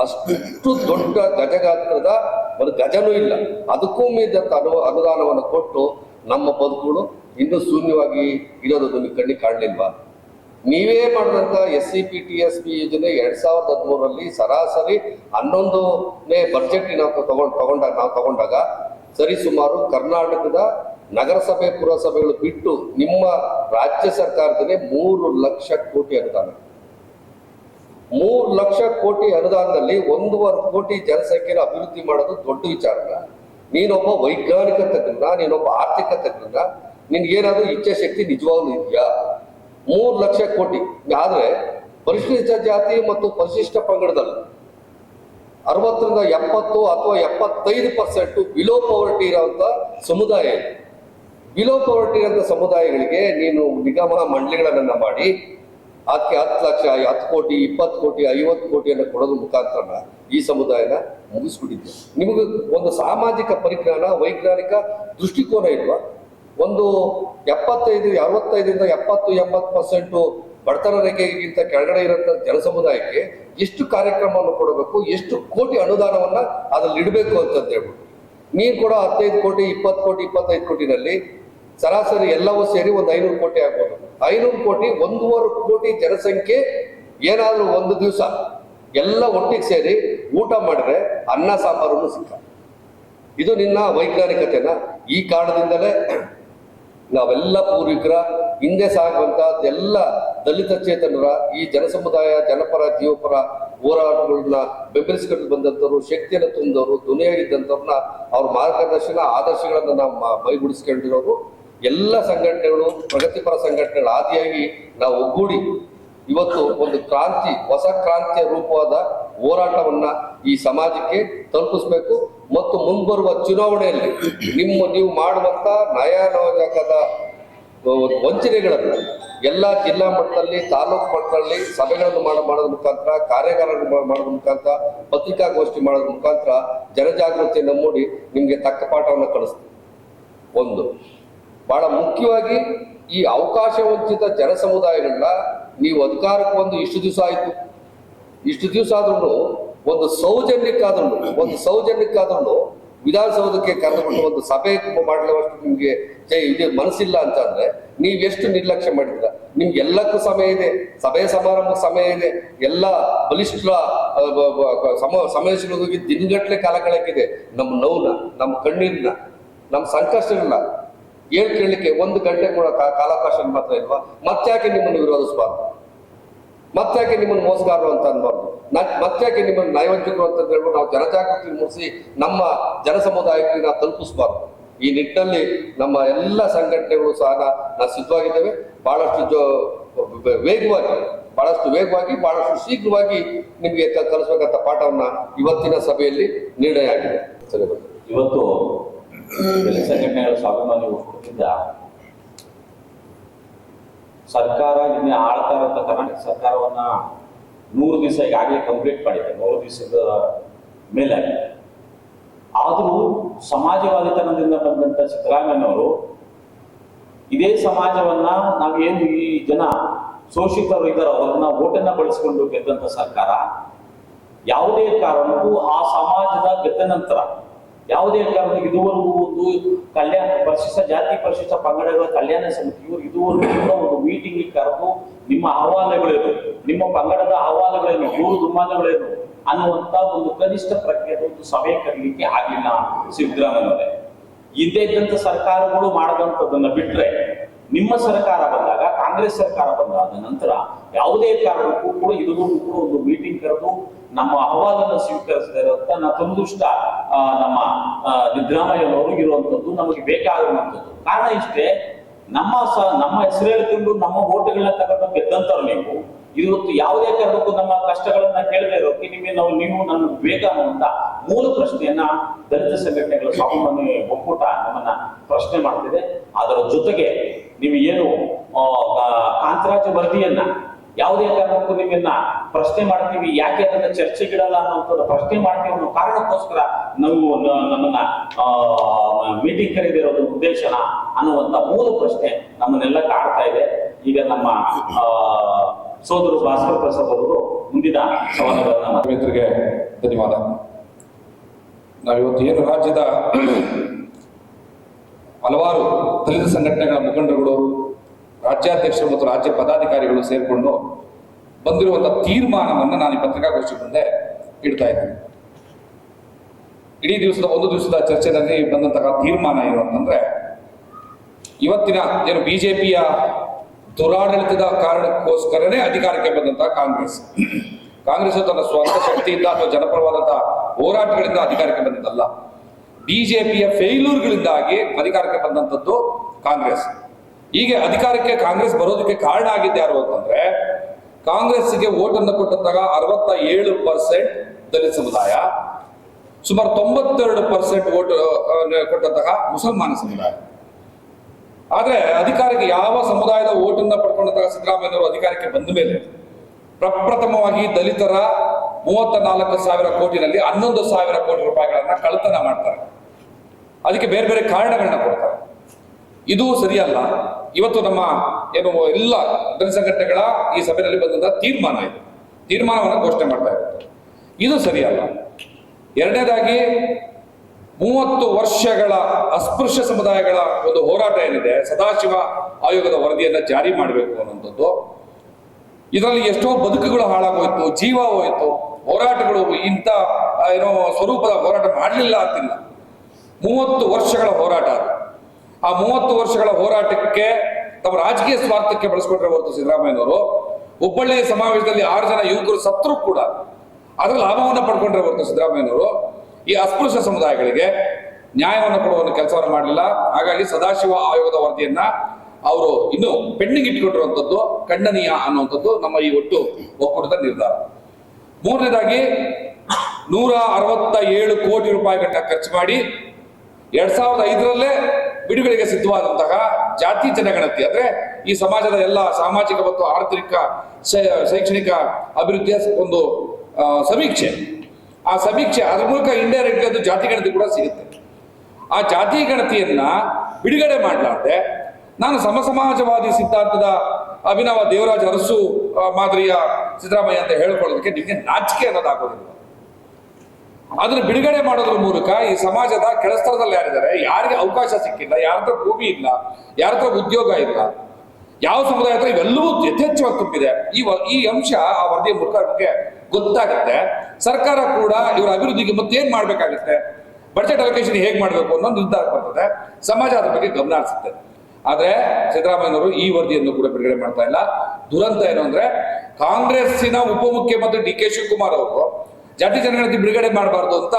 ಅಷ್ಟು ದೊಡ್ಡ ಗಜಗಾತ್ರದ ಒಂದು ಗಜನೂ ಇಲ್ಲ. ಅದಕ್ಕೂ ಮೀದಂತ ಅನು ಅನುದಾನವನ್ನು ಕೊಟ್ಟು ನಮ್ಮ ಬದುಕುಗಳು ಇನ್ನೂ ಶೂನ್ಯವಾಗಿ ಇರೋದು ನಿಮಗೆ ಕಣ್ಣಿ ಕಾಣಲಿಲ್ವಾ? ನೀವೇ ಮಾಡಿದಂತ S C P T S P ಯೋಜನೆ ಎರಡ್ ಸಾವಿರದ ಹದಿಮೂರರಲ್ಲಿ ಸರಾಸರಿ ಹನ್ನೊಂದನೇ ಬಜೆಟ್ ನಾವು ತಗೊಂಡ್ ತಗೊಂಡಾಗ ನಾವು ತಗೊಂಡಾಗ ಸರಿಸುಮಾರು ಕರ್ನಾಟಕದ ನಗರಸಭೆ, ಪುರಸಭೆಗಳು ಬಿಟ್ಟು ನಿಮ್ಮ ರಾಜ್ಯ ಸರ್ಕಾರದಲ್ಲಿ ಮೂರು ಲಕ್ಷ ಕೋಟಿ ಅನುದಾನ. ಮೂರು ಲಕ್ಷ ಕೋಟಿ ಅನುದಾನದಲ್ಲಿ ಒಂದೂವರೆ ಕೋಟಿ ಜನಸಂಖ್ಯೆನ ಅಭಿವೃದ್ಧಿ ಮಾಡೋದು ದೊಡ್ಡ ವಿಚಾರ ನೀನೊಬ್ಬ ವೈಜ್ಞಾನಿಕ ತಜ್ಞ, ನೀನೊಬ್ಬ ಆರ್ಥಿಕ ತಜ್ಞ ನಿನ್ಗೇನಾದ್ರೂ ಇಚ್ಛಾಶಕ್ತಿ ನಿಜವಾಗ್ಲೂ ಇದೆಯಾ? ಮೂರು ಲಕ್ಷ ಕೋಟಿ. ಆದ್ರೆ ಪರಿಶಿಷ್ಟ ಜಾತಿ ಮತ್ತು ಪರಿಶಿಷ್ಟ ಪಂಗಡದಲ್ಲಿ ಅರವತ್ತರಿಂದ ಎಪ್ಪತ್ತು ಅಥವಾ ಎಪ್ಪತ್ತೈದು ಪರ್ಸೆಂಟ್ ಬಿಲೋ ಪವರ್ಟಿ ಇರುವಂತ ಸಮುದಾಯ ಬಿಲೋ ಪವರ್ಟಿ ಅಂತ ಸಮುದಾಯಗಳಿಗೆ ನೀನು ನಿಗಮ ಮಂಡಳಿಗಳನ್ನ ಮಾಡಿ ಅದಕ್ಕೆ ಹತ್ತು ಲಕ್ಷ, ಹತ್ತು ಕೋಟಿ, ಇಪ್ಪತ್ತು ಕೋಟಿ, ಐವತ್ತು ಕೋಟಿಯನ್ನು ಕೊಡೋದು ಮುಖಾಂತರ ಈ ಸಮುದಾಯನ ಮುಗಿಸ್ಬಿಟ್ಟಿದ್ದೆ. ನಿಮಗೆ ಒಂದು ಸಾಮಾಜಿಕ ಪರಿಜ್ಞಾನ, ವೈಜ್ಞಾನಿಕ ದೃಷ್ಟಿಕೋನ ಇಲ್ವಾ? ಒಂದು ಎಪ್ಪತ್ತೈದು, ಅರವತ್ತೈದರಿಂದ ಎಪ್ಪತ್ತು, ಎಂಬತ್ತು ಪರ್ಸೆಂಟು ಬಡತನ ರೇಖೆಗಿಂತ ಕೆಳಗಡೆ ಇರೋಂಥ ಜನಸಮುದಾಯಕ್ಕೆ ಎಷ್ಟು ಕಾರ್ಯಕ್ರಮವನ್ನು ಕೊಡಬೇಕು, ಎಷ್ಟು ಕೋಟಿ ಅನುದಾನವನ್ನ ಅದರಲ್ಲಿ ಇಡಬೇಕು ಅಂತಂತ ಹೇಳ್ಬಿಟ್ಟು ನೀನು ಕೂಡ ಹದಿನೈದು ಕೋಟಿ, ಇಪ್ಪತ್ತು ಕೋಟಿ, ಇಪ್ಪತ್ತೈದು ಕೋಟಿನಲ್ಲಿ ಸರಾಸರಿ ಎಲ್ಲವೂ ಸೇರಿ ಒಂದು ಐನೂರು ಕೋಟಿ ಆಗ್ಬೋದು. ಐನೂರು ಕೋಟಿ, ಒಂದೂವರೆ ಕೋಟಿ ಜನಸಂಖ್ಯೆ, ಏನಾದರೂ ಒಂದು ದಿವಸ ಎಲ್ಲ ಒಟ್ಟಿಗೆ ಸೇರಿ ಊಟ ಮಾಡಿದ್ರೆ ಅನ್ನ ಸಾಂಬಾರು ಸಿಕ್ಕ. ಇದು ನಿನ್ನ ವೈಜ್ಞಾನಿಕತೆನ. ಈ ಕಾರಣದಿಂದಲೇ ನಾವೆಲ್ಲ ಪೂರ್ವಿಕರ, ಹಿಂದೆ ಸಾಗುವಂತ ಎಲ್ಲ ದಲಿತ ಚೇತನರ, ಈ ಜನಸಮುದಾಯ, ಜನಪರ, ಜೀವಪರ ಹೋರಾಟಗಳನ್ನ ಬೆಂಬಲಿಸಿಕೊಂಡು ಬಂದಂಥವ್ರು, ಶಕ್ತಿಯನ್ನು ತುಂಬಿದವರು ದುನಿಯಾಗಿದ್ದಂಥವ್ರನ್ನ ಅವ್ರ ಮಾರ್ಗದರ್ಶನ, ಆದರ್ಶಗಳನ್ನು ನಾವು ಮೈಗೂಡಿಸ್ಕೊಂಡಿರೋರು ಎಲ್ಲ ಸಂಘಟನೆಗಳು, ಪ್ರಗತಿಪರ ಸಂಘಟನೆಗಳ ಆದಿಯಾಗಿ ನಾವು ಒಗ್ಗೂಡಿ ಇವತ್ತು ಒಂದು ಕ್ರಾಂತಿ, ಹೊಸ ಕ್ರಾಂತಿಯ ರೂಪವಾದ ಹೋರಾಟವನ್ನ ಈ ಸಮಾಜಕ್ಕೆ ತಲುಪಿಸ್ಬೇಕು. ಮತ್ತು ಮುಂಬರುವ ಚುನಾವಣೆಯಲ್ಲಿ ನಿಮ್ಮ, ನೀವು ಮಾಡುವಂತ ನ್ಯಾಯಾಲಯದ ವಂಚನೆಗಳನ್ನು ಎಲ್ಲ ಜಿಲ್ಲಾ ಮಟ್ಟದಲ್ಲಿ, ತಾಲೂಕು ಮಟ್ಟದಲ್ಲಿ, ಸಭೆಗಳನ್ನು ಮಾಡ, ಮಾಡೋದ್ರ ಮುಖಾಂತರ ಕಾರ್ಯಾಗಾರಗಳು ಮಾ- ಮಾಡೋದ್ರ ಮುಖಾಂತರ, ಪತ್ರಿಕಾಗೋಷ್ಠಿ ಮಾಡೋದ್ರ ಮುಖಾಂತರ ಜನಜಾಗೃತಿಯನ್ನು ಮೂಡಿ ನಿಮಗೆ ತಕ್ಕ ಪಾಠವನ್ನು ಕಳಿಸ್ತೀವಿ ಒಂದು. ಬಹಳ ಮುಖ್ಯವಾಗಿ ಈ ಅವಕಾಶ ವಂಚಿತ ಜನ ಸಮುದಾಯಗಳನ್ನ ನೀವು ಅಧಿಕಾರಕ್ಕೆ ಬಂದು ಇಷ್ಟು ದಿವಸ ಆಯ್ತು. ಇಷ್ಟು ದಿವಸ ಆದ್ರೂ ಒಂದು ಸೌಜನ್ಯಕ್ಕಾದ್ರೂ ಒಂದು ಸೌಜನ್ಯಕ್ಕಾದ್ರೂ ವಿಧಾನಸೌಧಕ್ಕೆ ಕರೆದುಕೊಂಡು ಒಂದು ಸಭೆ ಮಾಡಲವಷ್ಟು ನಿಮಗೆ ಇದು ಮನಸ್ಸಿಲ್ಲ ಅಂತ ಅಂದ್ರೆ ನೀವ್ ಎಷ್ಟು ನಿರ್ಲಕ್ಷ್ಯ ಮಾಡಿದ್ರ ನಿಮ್ಗೆ ಎಲ್ಲಕ್ಕೂ ಸಮಯ ಇದೆ, ಸಭೆ ಸಮಾರಂಭಕ್ಕೆ ಸಮಯ ಇದೆ, ಎಲ್ಲ ಬಲಿಷ್ಠ ಸಮ ಸಮಾವೇಶಗಳಿಗೆ ದಿನಗಟ್ಲೆ ಕಾಲ ಕಳಕಿದೆ ನಮ್ಮ ನೋವನ್ನ ನಮ್ಮ ಕಣ್ಣಿನ, ನಮ್ಮ ಸಂಕಷ್ಟಗಳನ್ನ ಹೇಳ್ ಕೇಳಲಿಕ್ಕೆ ಒಂದು ಗಂಟೆ ಕೂಡ ಕಾಲಾವಕಾಶ ಮಾತ್ರ ಇಲ್ವಾ? ಮತ್ತಾಕೆ ನಿಮ್ಮನ್ನು ವಿರೋಧಿಸಬಾರ್ದು? ಮತ್ತಾಕೆ ನಿಮ್ಮನ್ನು ಮೋಸಗಾರರು ಅಂತ ಅನ್ಬಾರ್ದು? ಮತ್ತಾಕೆ ನಿಮ್ಮನ್ನು ನಯವಂಚಕರು ಅಂತ ಹೇಳ್ಬಿಟ್ಟು ನಾವು ಜನಜಾಗೃತಿ ಮೂಡಿಸಿ ನಮ್ಮ ಜನ ಸಮುದಾಯಕ್ಕೆ ನಾವು ತಲುಪಿಸಬಾರ್ದು. ಈ ನಿಟ್ಟಿನಲ್ಲಿ ನಮ್ಮ ಎಲ್ಲ ಸಂಘಟನೆಗಳು ಸಹ ನಾವು ಸಿದ್ಧವಾಗಿದ್ದೇವೆ. ಬಹಳಷ್ಟು ವೇಗವಾಗಿ ಬಹಳಷ್ಟು ವೇಗವಾಗಿ, ಬಹಳಷ್ಟು ಶೀಘ್ರವಾಗಿ ನಿಮಗೆ ಕಲಿಸ್ಬೇಕಂತ ಪಾಠವನ್ನ ಇವತ್ತಿನ ಸಭೆಯಲ್ಲಿ ನಿರ್ಣಯ ಆಗಿದೆ.
ಇವತ್ತು ದಲಿತ ಸ್ವಾಭಿಮಾನಿ ಒಕ್ಕೂಟದಿಂದ ಸರ್ಕಾರ ನಿನ್ನೆ ಆಳ್ತಾ ಇರೋ ಕರ್ನಾಟಕ ಸರ್ಕಾರವನ್ನ ನೂರು ದಿವಸ ಈಗಾಗಲೇ ಕಂಪ್ಲೀಟ್ ಮಾಡಿದೆ. ನೂರು ದಿವಸದ ಮೇಲೆ. ಆದರೂ ಸಮಾಜವಾದಿತನದಿಂದ ಬಂದಂತ ಸಿದ್ದರಾಮಯ್ಯನವರು ಇದೇ ಸಮಾಜವನ್ನ ನಾವೇನು ಈ ಜನ ಶೋಷಿತರು ಇದ್ದಾರೋ ಅವ್ರನ್ನ ಓಟನ್ನ ಬಳಸಿಕೊಂಡು ಗೆದ್ದಂತ ಸರ್ಕಾರ ಯಾವುದೇ ಕಾರಣಕ್ಕೂ ಆ ಸಮಾಜದ ಗೆದ್ದ ನಂತರ ಯಾವುದೇ ಕಾರಣ ಇದುವರೆಗೂ ಒಂದು ಕಲ್ಯಾಣ ಪರಿಶಿಷ್ಟ, ಜಾತಿ ಪರಿಶಿಷ್ಟ ಪಂಗಡಗಳ ಕಲ್ಯಾಣ ಸಮಿತಿಯವರು ಇದುವರೆಗೂ ಕೂಡ ಒಂದು ಮೀಟಿಂಗ್ ಕರೆದು ನಿಮ್ಮ ಅಹವಾಲುಗಳೇನು ನಿಮ್ಮ ಪಂಗಡದ ಅಹವಾಲುಗಳೇನು ದೂರು ದುಮ್ಮಾನಗಳೇನು ಅನ್ನುವಂತ ಒಂದು ಕನಿಷ್ಠ ಪ್ರಜ್ಞೆಯ ಒಂದು ಸಭೆ ಕರೀಲಿಕ್ಕೆ ಆಗಲಿಲ್ಲ ಸಿದ್ದರಾಮಯ್ಯ ಹಿಂದೆ ಇದ್ದಂತ ಸರ್ಕಾರಗಳು ಮಾಡದಂತದನ್ನ ಬಿಟ್ರೆ ನಿಮ್ಮ ಸರ್ಕಾರ ಬಂದಾಗ ಕಾಂಗ್ರೆಸ್ ಸರ್ಕಾರ ಬಂದಾದ ನಂತರ ಯಾವುದೇ ಕಾರಣಕ್ಕೂ ಕೂಡ ಇದುವರೆಗೂ ಕೂಡ ಒಂದು ಮೀಟಿಂಗ್ ಕರೆದು ನಮ್ಮ ಅಹವಾಲನ್ನು ಸ್ವೀಕರಿಸಿದಂತ ಇರುವಂತ ದುರದೃಷ್ಟ ಆ, ನಮ್ಮ ಸಿದ್ದರಾಮಯ್ಯನವರು ಇರುವಂತದ್ದು ನಮಗೆ ಬೇಕಾಗಿರುವಂತದ್ದು. ಕಾರಣ ಇಷ್ಟೇ ನಮ್ಮ ಸ ನಮ್ಮ ಹೆಸರು ಹೇಳ್ಕೊಂಡು ನಮ್ಮ ಓಟುಗಳನ್ನ ತಗೊಂಡು ಗೆದ್ದಂತವ್ರು ನೀವು ಇವತ್ತು ಯಾವುದೇ ಕಾರಣಕ್ಕೂ ನಮ್ಮ ಕಷ್ಟಗಳನ್ನ ಕೇಳದೆ ಇರೋಕೆ ನಿಮಗೆ ನಾವು ನೀವು ನನ್ನ ಬೇಗ ಅನ್ನುವಂತ ಮೂಲ ಪ್ರಶ್ನೆಯನ್ನ ದಲಿತ ಸಂಘಟನೆಗಳ ಸ್ವಾಮಿ ಒಕ್ಕೂಟ ನಮ್ಮನ್ನ ಪ್ರಶ್ನೆ ಮಾಡ್ತಿದೆ. ಅದರ ಜೊತೆಗೆ ನೀವು ಏನು ಕಾಂತರಾಜ ವರದಿಯನ್ನ, ಯಾವುದೇ ಕಾರಣಕ್ಕೂ ನಿಮ್ಮನ್ನ ಪ್ರಶ್ನೆ ಮಾಡ್ತೀವಿ, ಯಾಕೆ ಅದನ್ನ ಚರ್ಚೆಗಿಡಲ್ಲ ಅನ್ನೋಂಥದ್ದು ಪ್ರಶ್ನೆ ಮಾಡ್ತೀವಿ ಅನ್ನೋ ಕಾರಣಕ್ಕೋಸ್ಕರ ನಾವು ನಮ್ಮನ್ನ ಮೀಟಿಂಗ್ ಕರೆದಿರೋದು ಉದ್ದೇಶನ ಅನ್ನುವಂತ ಮೂಲ ಪ್ರಶ್ನೆ ನಮ್ಮನ್ನೆಲ್ಲ ಕಾಡ್ತಾ ಇದೆ. ಈಗ ನಮ್ಮ ಸೋದರು ಭಾಸ್ಕರ್ ಪ್ರಸಾದ್ ಅವರು ಮುಂದಿನ ಸವಾಲುಗಳನ್ನ
ಧನ್ಯವಾದ. ನಾವಿವತ್ತು ಏನು ರಾಜ್ಯದ ಹಲವಾರು ದಲಿತ ಸಂಘಟನೆಗಳ ಮುಖಂಡರುಗಳು, ರಾಜ್ಯಾಧ್ಯಕ್ಷರು ಮತ್ತು ರಾಜ್ಯ ಪದಾಧಿಕಾರಿಗಳು ಸೇರಿಕೊಂಡು ಬಂದಿರುವಂತಹ ತೀರ್ಮಾನವನ್ನು ನಾನು ಈ ಪತ್ರಿಕಾಗೋಷ್ಠಿ ಮುಂದೆ ಇಡ್ತಾ ಇದ್ದೇನೆ. ಇಡೀ ದಿವಸದ, ಒಂದು ದಿವಸದ ಚರ್ಚೆನಲ್ಲಿ ಬಂದಂತಹ ತೀರ್ಮಾನ ಏನು ಅಂತಂದ್ರೆ, ಇವತ್ತಿನ ಏನು ಬಿಜೆಪಿಯ ದುರಾಡಳಿತದ ಕಾರಣಕ್ಕೋಸ್ಕರನೇ ಅಧಿಕಾರಕ್ಕೆ ಬಂದಂತಹ ಕಾಂಗ್ರೆಸ್. ಕಾಂಗ್ರೆಸ್ ತನ್ನ ಸ್ವಂತ ಶಕ್ತಿಯಿಂದ ಅಥವಾ ಜನಪರವಾದಂತಹ ಹೋರಾಟಗಳಿಂದ ಅಧಿಕಾರಕ್ಕೆ ಬಂದಿದ್ದಲ್ಲ. ಬಿಜೆಪಿಯ ಫೇಲ್ಯೂರ್ಗಳಿಂದಾಗಿ ಅಧಿಕಾರಕ್ಕೆ ಬಂದಂಥದ್ದು ಕಾಂಗ್ರೆಸ್. ಹೀಗೆ ಅಧಿಕಾರಕ್ಕೆ ಕಾಂಗ್ರೆಸ್ ಬರೋದಕ್ಕೆ ಕಾರಣ ಆಗಿದ್ದು ಯಾರು ಅಂತಂದ್ರೆ ಕಾಂಗ್ರೆಸ್ಗೆ ಓಟನ್ನು ಕೊಟ್ಟಂತಹ ಅರವತ್ತ ಏಳು ಪರ್ಸೆಂಟ್ ದಲಿತ ಸಮುದಾಯ, ಸುಮಾರು ತೊಂಬತ್ತೆರಡು ಪರ್ಸೆಂಟ್ ಓಟ್ ಕೊಟ್ಟಂತಹ ಮುಸಲ್ಮಾನ ಸಮುದಾಯ. ಆದ್ರೆ ಅಧಿಕಾರಕ್ಕೆ ಯಾವ ಸಮುದಾಯದ ಓಟನ್ನ ಪಡ್ಕೊಂಡಂತಹ ಸಿದ್ದರಾಮಯ್ಯವರು ಅಧಿಕಾರಕ್ಕೆ ಬಂದ ಮೇಲೆ ಪ್ರಪ್ರಥಮವಾಗಿ ದಲಿತರ ಮೂವತ್ತ ನಾಲ್ಕು ಸಾವಿರ ಕೋಟಿನಲ್ಲಿ ಹನ್ನೊಂದು ಸಾವಿರ ಕೋಟಿ ರೂಪಾಯಿಗಳನ್ನ ಕಳ್ಳತನ ಮಾಡ್ತಾರೆ. ಅದಕ್ಕೆ ಬೇರೆ ಬೇರೆ ಕಾರಣಗಳನ್ನ ಕೊಡ್ತಾರೆ. ಇದು ಸರಿಯಲ್ಲ. ಇವತ್ತು ನಮ್ಮ ಏನು ಎಲ್ಲ ಜನಸಂಘಟನೆಗಳ ಸಂಘಟನೆಗಳ ಈ ಸಭೆಯಲ್ಲಿ ಬಂದಂತಹ ತೀರ್ಮಾನ ಇದು. ತೀರ್ಮಾನವನ್ನು ಘೋಷಣೆ ಮಾಡ್ತಾ ಇರುತ್ತೆ ಇದು ಸರಿಯಲ್ಲ. ಎರಡನೇದಾಗಿ ಮೂವತ್ತು ವರ್ಷಗಳ ಅಸ್ಪೃಶ್ಯ ಸಮುದಾಯಗಳ ಒಂದು ಹೋರಾಟ ಏನಿದೆ, ಸದಾಶಿವ ಆಯೋಗದ ವರದಿಯನ್ನು ಜಾರಿ ಮಾಡಬೇಕು ಅನ್ನುವಂಥದ್ದು. ಇದರಲ್ಲಿ ಎಷ್ಟೋ ಬದುಕುಗಳು ಹಾಳಾಗೋಯ್ತು, ಜೀವ ಹೋಯ್ತು. ಹೋರಾಟಗಳು ಇಂಥ ಏನೋ ಸ್ವರೂಪದ ಹೋರಾಟ ಮಾಡಲಿಲ್ಲ ಅಂತಿಲ್ಲ. ಮೂವತ್ತು ವರ್ಷಗಳ ಹೋರಾಟ ಅದು. ಆ ಮೂವತ್ತು ವರ್ಷಗಳ ಹೋರಾಟಕ್ಕೆ ತಮ್ಮ ರಾಜಕೀಯ ಸ್ವಾರ್ಥಕ್ಕೆ ಬಳಸ್ಕೊಟ್ರೆ ಹೊರತು ಸಿದ್ದರಾಮಯ್ಯನವರು, ಹುಬ್ಬಳ್ಳಿ ಸಮಾವೇಶದಲ್ಲಿ ಆರು ಜನ ಯುವಕರು ಸತ್ರು ಕೂಡ ಅದರ ಲಾಭವನ್ನು ಪಡ್ಕೊಂಡ್ರೆ ಹೊರತು ಸಿದ್ದರಾಮಯ್ಯನವರು, ಈ ಅಸ್ಪೃಶ್ಯ ಸಮುದಾಯಗಳಿಗೆ ನ್ಯಾಯವನ್ನು ಕೊಡುವ ಕೆಲಸವನ್ನು ಮಾಡಲಿಲ್ಲ. ಹಾಗಾಗಿ ಸದಾಶಿವ ಆಯೋಗದ ವರದಿಯನ್ನ ಅವರು ಇನ್ನು ಪೆಂಡಿಂಗ್ ಇಟ್ಕೊಂಡಿರುವಂಥದ್ದು, ಖಂಡನೀಯ ಅನ್ನುವಂಥದ್ದು ನಮ್ಮ ಈ ಒಟ್ಟು ಒಕ್ಕೂಟದ ನಿರ್ಧಾರ. ಮೂರನೇದಾಗಿ ನೂರ ಅರವತ್ತ ಏಳು ಕೋಟಿ ರೂಪಾಯಿಗಳನ್ನ ಖರ್ಚು ಮಾಡಿ ಎರಡ್ ಸಾವಿರದ ಐದರಲ್ಲೇ ಬಿಡುಗಡೆಗೆ ಸಿದ್ಧವಾದಂತಹ ಜಾತಿ ಜನಗಣತಿ, ಅಂದ್ರೆ ಈ ಸಮಾಜದ ಎಲ್ಲ ಸಾಮಾಜಿಕ ಮತ್ತು ಆರ್ಥಿಕ ಶೈಕ್ಷಣಿಕ ಅಭಿವೃದ್ಧಿಯ ಒಂದು ಸಮೀಕ್ಷೆ. ಆ ಸಮೀಕ್ಷೆ ಅದ್ರ ಮೂಲಕ ಇಂಡೈರೆಕ್ಟ್ ಅದು ಜಾತಿ ಗಣತಿ ಕೂಡ ಸಿಗುತ್ತೆ. ಆ ಜಾತಿ ಗಣತಿಯನ್ನ ಬಿಡುಗಡೆ ಮಾಡಲಾರ್ದೆ ನಾನು ಸಮಸಮಾಜವಾದಿ ಸಿದ್ಧಾಂತದ ಅಭಿನವ ದೇವರಾಜ ಅರಸು ಮಾದರಿಯ ಸಿದ್ದರಾಮಯ್ಯ ಅಂತ ಹೇಳ್ಕೊಳ್ಳೋದಕ್ಕೆ ನಿಮಗೆ ನಾಚಿಕೆ ಅನ್ನೋದಾಗೋದಿಲ್ಲ. ಅದನ್ನ ಬಿಡುಗಡೆ ಮಾಡೋದ್ರ ಮೂಲಕ ಈ ಸಮಾಜದ ಕೆಳಸ್ತರದಲ್ಲಿ ಯಾರಿದ್ದಾರೆ? ಯಾರಿಗೆ ಅವಕಾಶ ಸಿಕ್ಕಿಲ್ಲ, ಯಾರತ್ರ ಭೂಮಿ ಇಲ್ಲ, ಯಾರತ್ರ ಉದ್ಯೋಗ ಇಲ್ಲ, ಯಾವ ಸಮುದಾಯ ಹತ್ರ ಇವೆಲ್ಲವೂ ಯಥೇಚ್ಛವಾಗಿ ತುಂಬಿದೆ. ಈ ಈ ಅಂಶ ಆ ವರದಿಯ ಮೂಲಕ ನಮಗೆ ಗೊತ್ತಾಗುತ್ತೆ. ಸರ್ಕಾರ ಕೂಡ ಇವರ ಅಭಿವೃದ್ಧಿಗೆ ಮತ್ತೇನ್ ಮಾಡ್ಬೇಕಾಗುತ್ತೆ? ಬಜೆಟ್ ಅಲೋಕೇಶನ್ ಹೇಗೆ ಮಾಡಬೇಕು ಅನ್ನೋ ನಿರ್ಧಾರ ಬರ್ತದೆ. ಸಮಾಜ ಅದ್ರ ಬಗ್ಗೆ ಗಮನ ಹರಿಸುತ್ತೆ. ಆದ್ರೆ ಸಿದ್ದರಾಮಯ್ಯನವರು ಈ ವರದಿಯನ್ನು ಕೂಡ ಬಿಡುಗಡೆ ಮಾಡ್ತಾ ಇಲ್ಲ. ದುರಂತ ಏನು ಅಂದ್ರೆ ಕಾಂಗ್ರೆಸ್ಸಿನ ಉಪಮುಖ್ಯಮಂತ್ರಿ ಡಿ ಕೆ ಶಿವಕುಮಾರ್ ಅವರು ಜಾತಿ ಜನಗಣತಿ ಬಿಡುಗಡೆ ಮಾಡಬಾರ್ದು ಅಂತ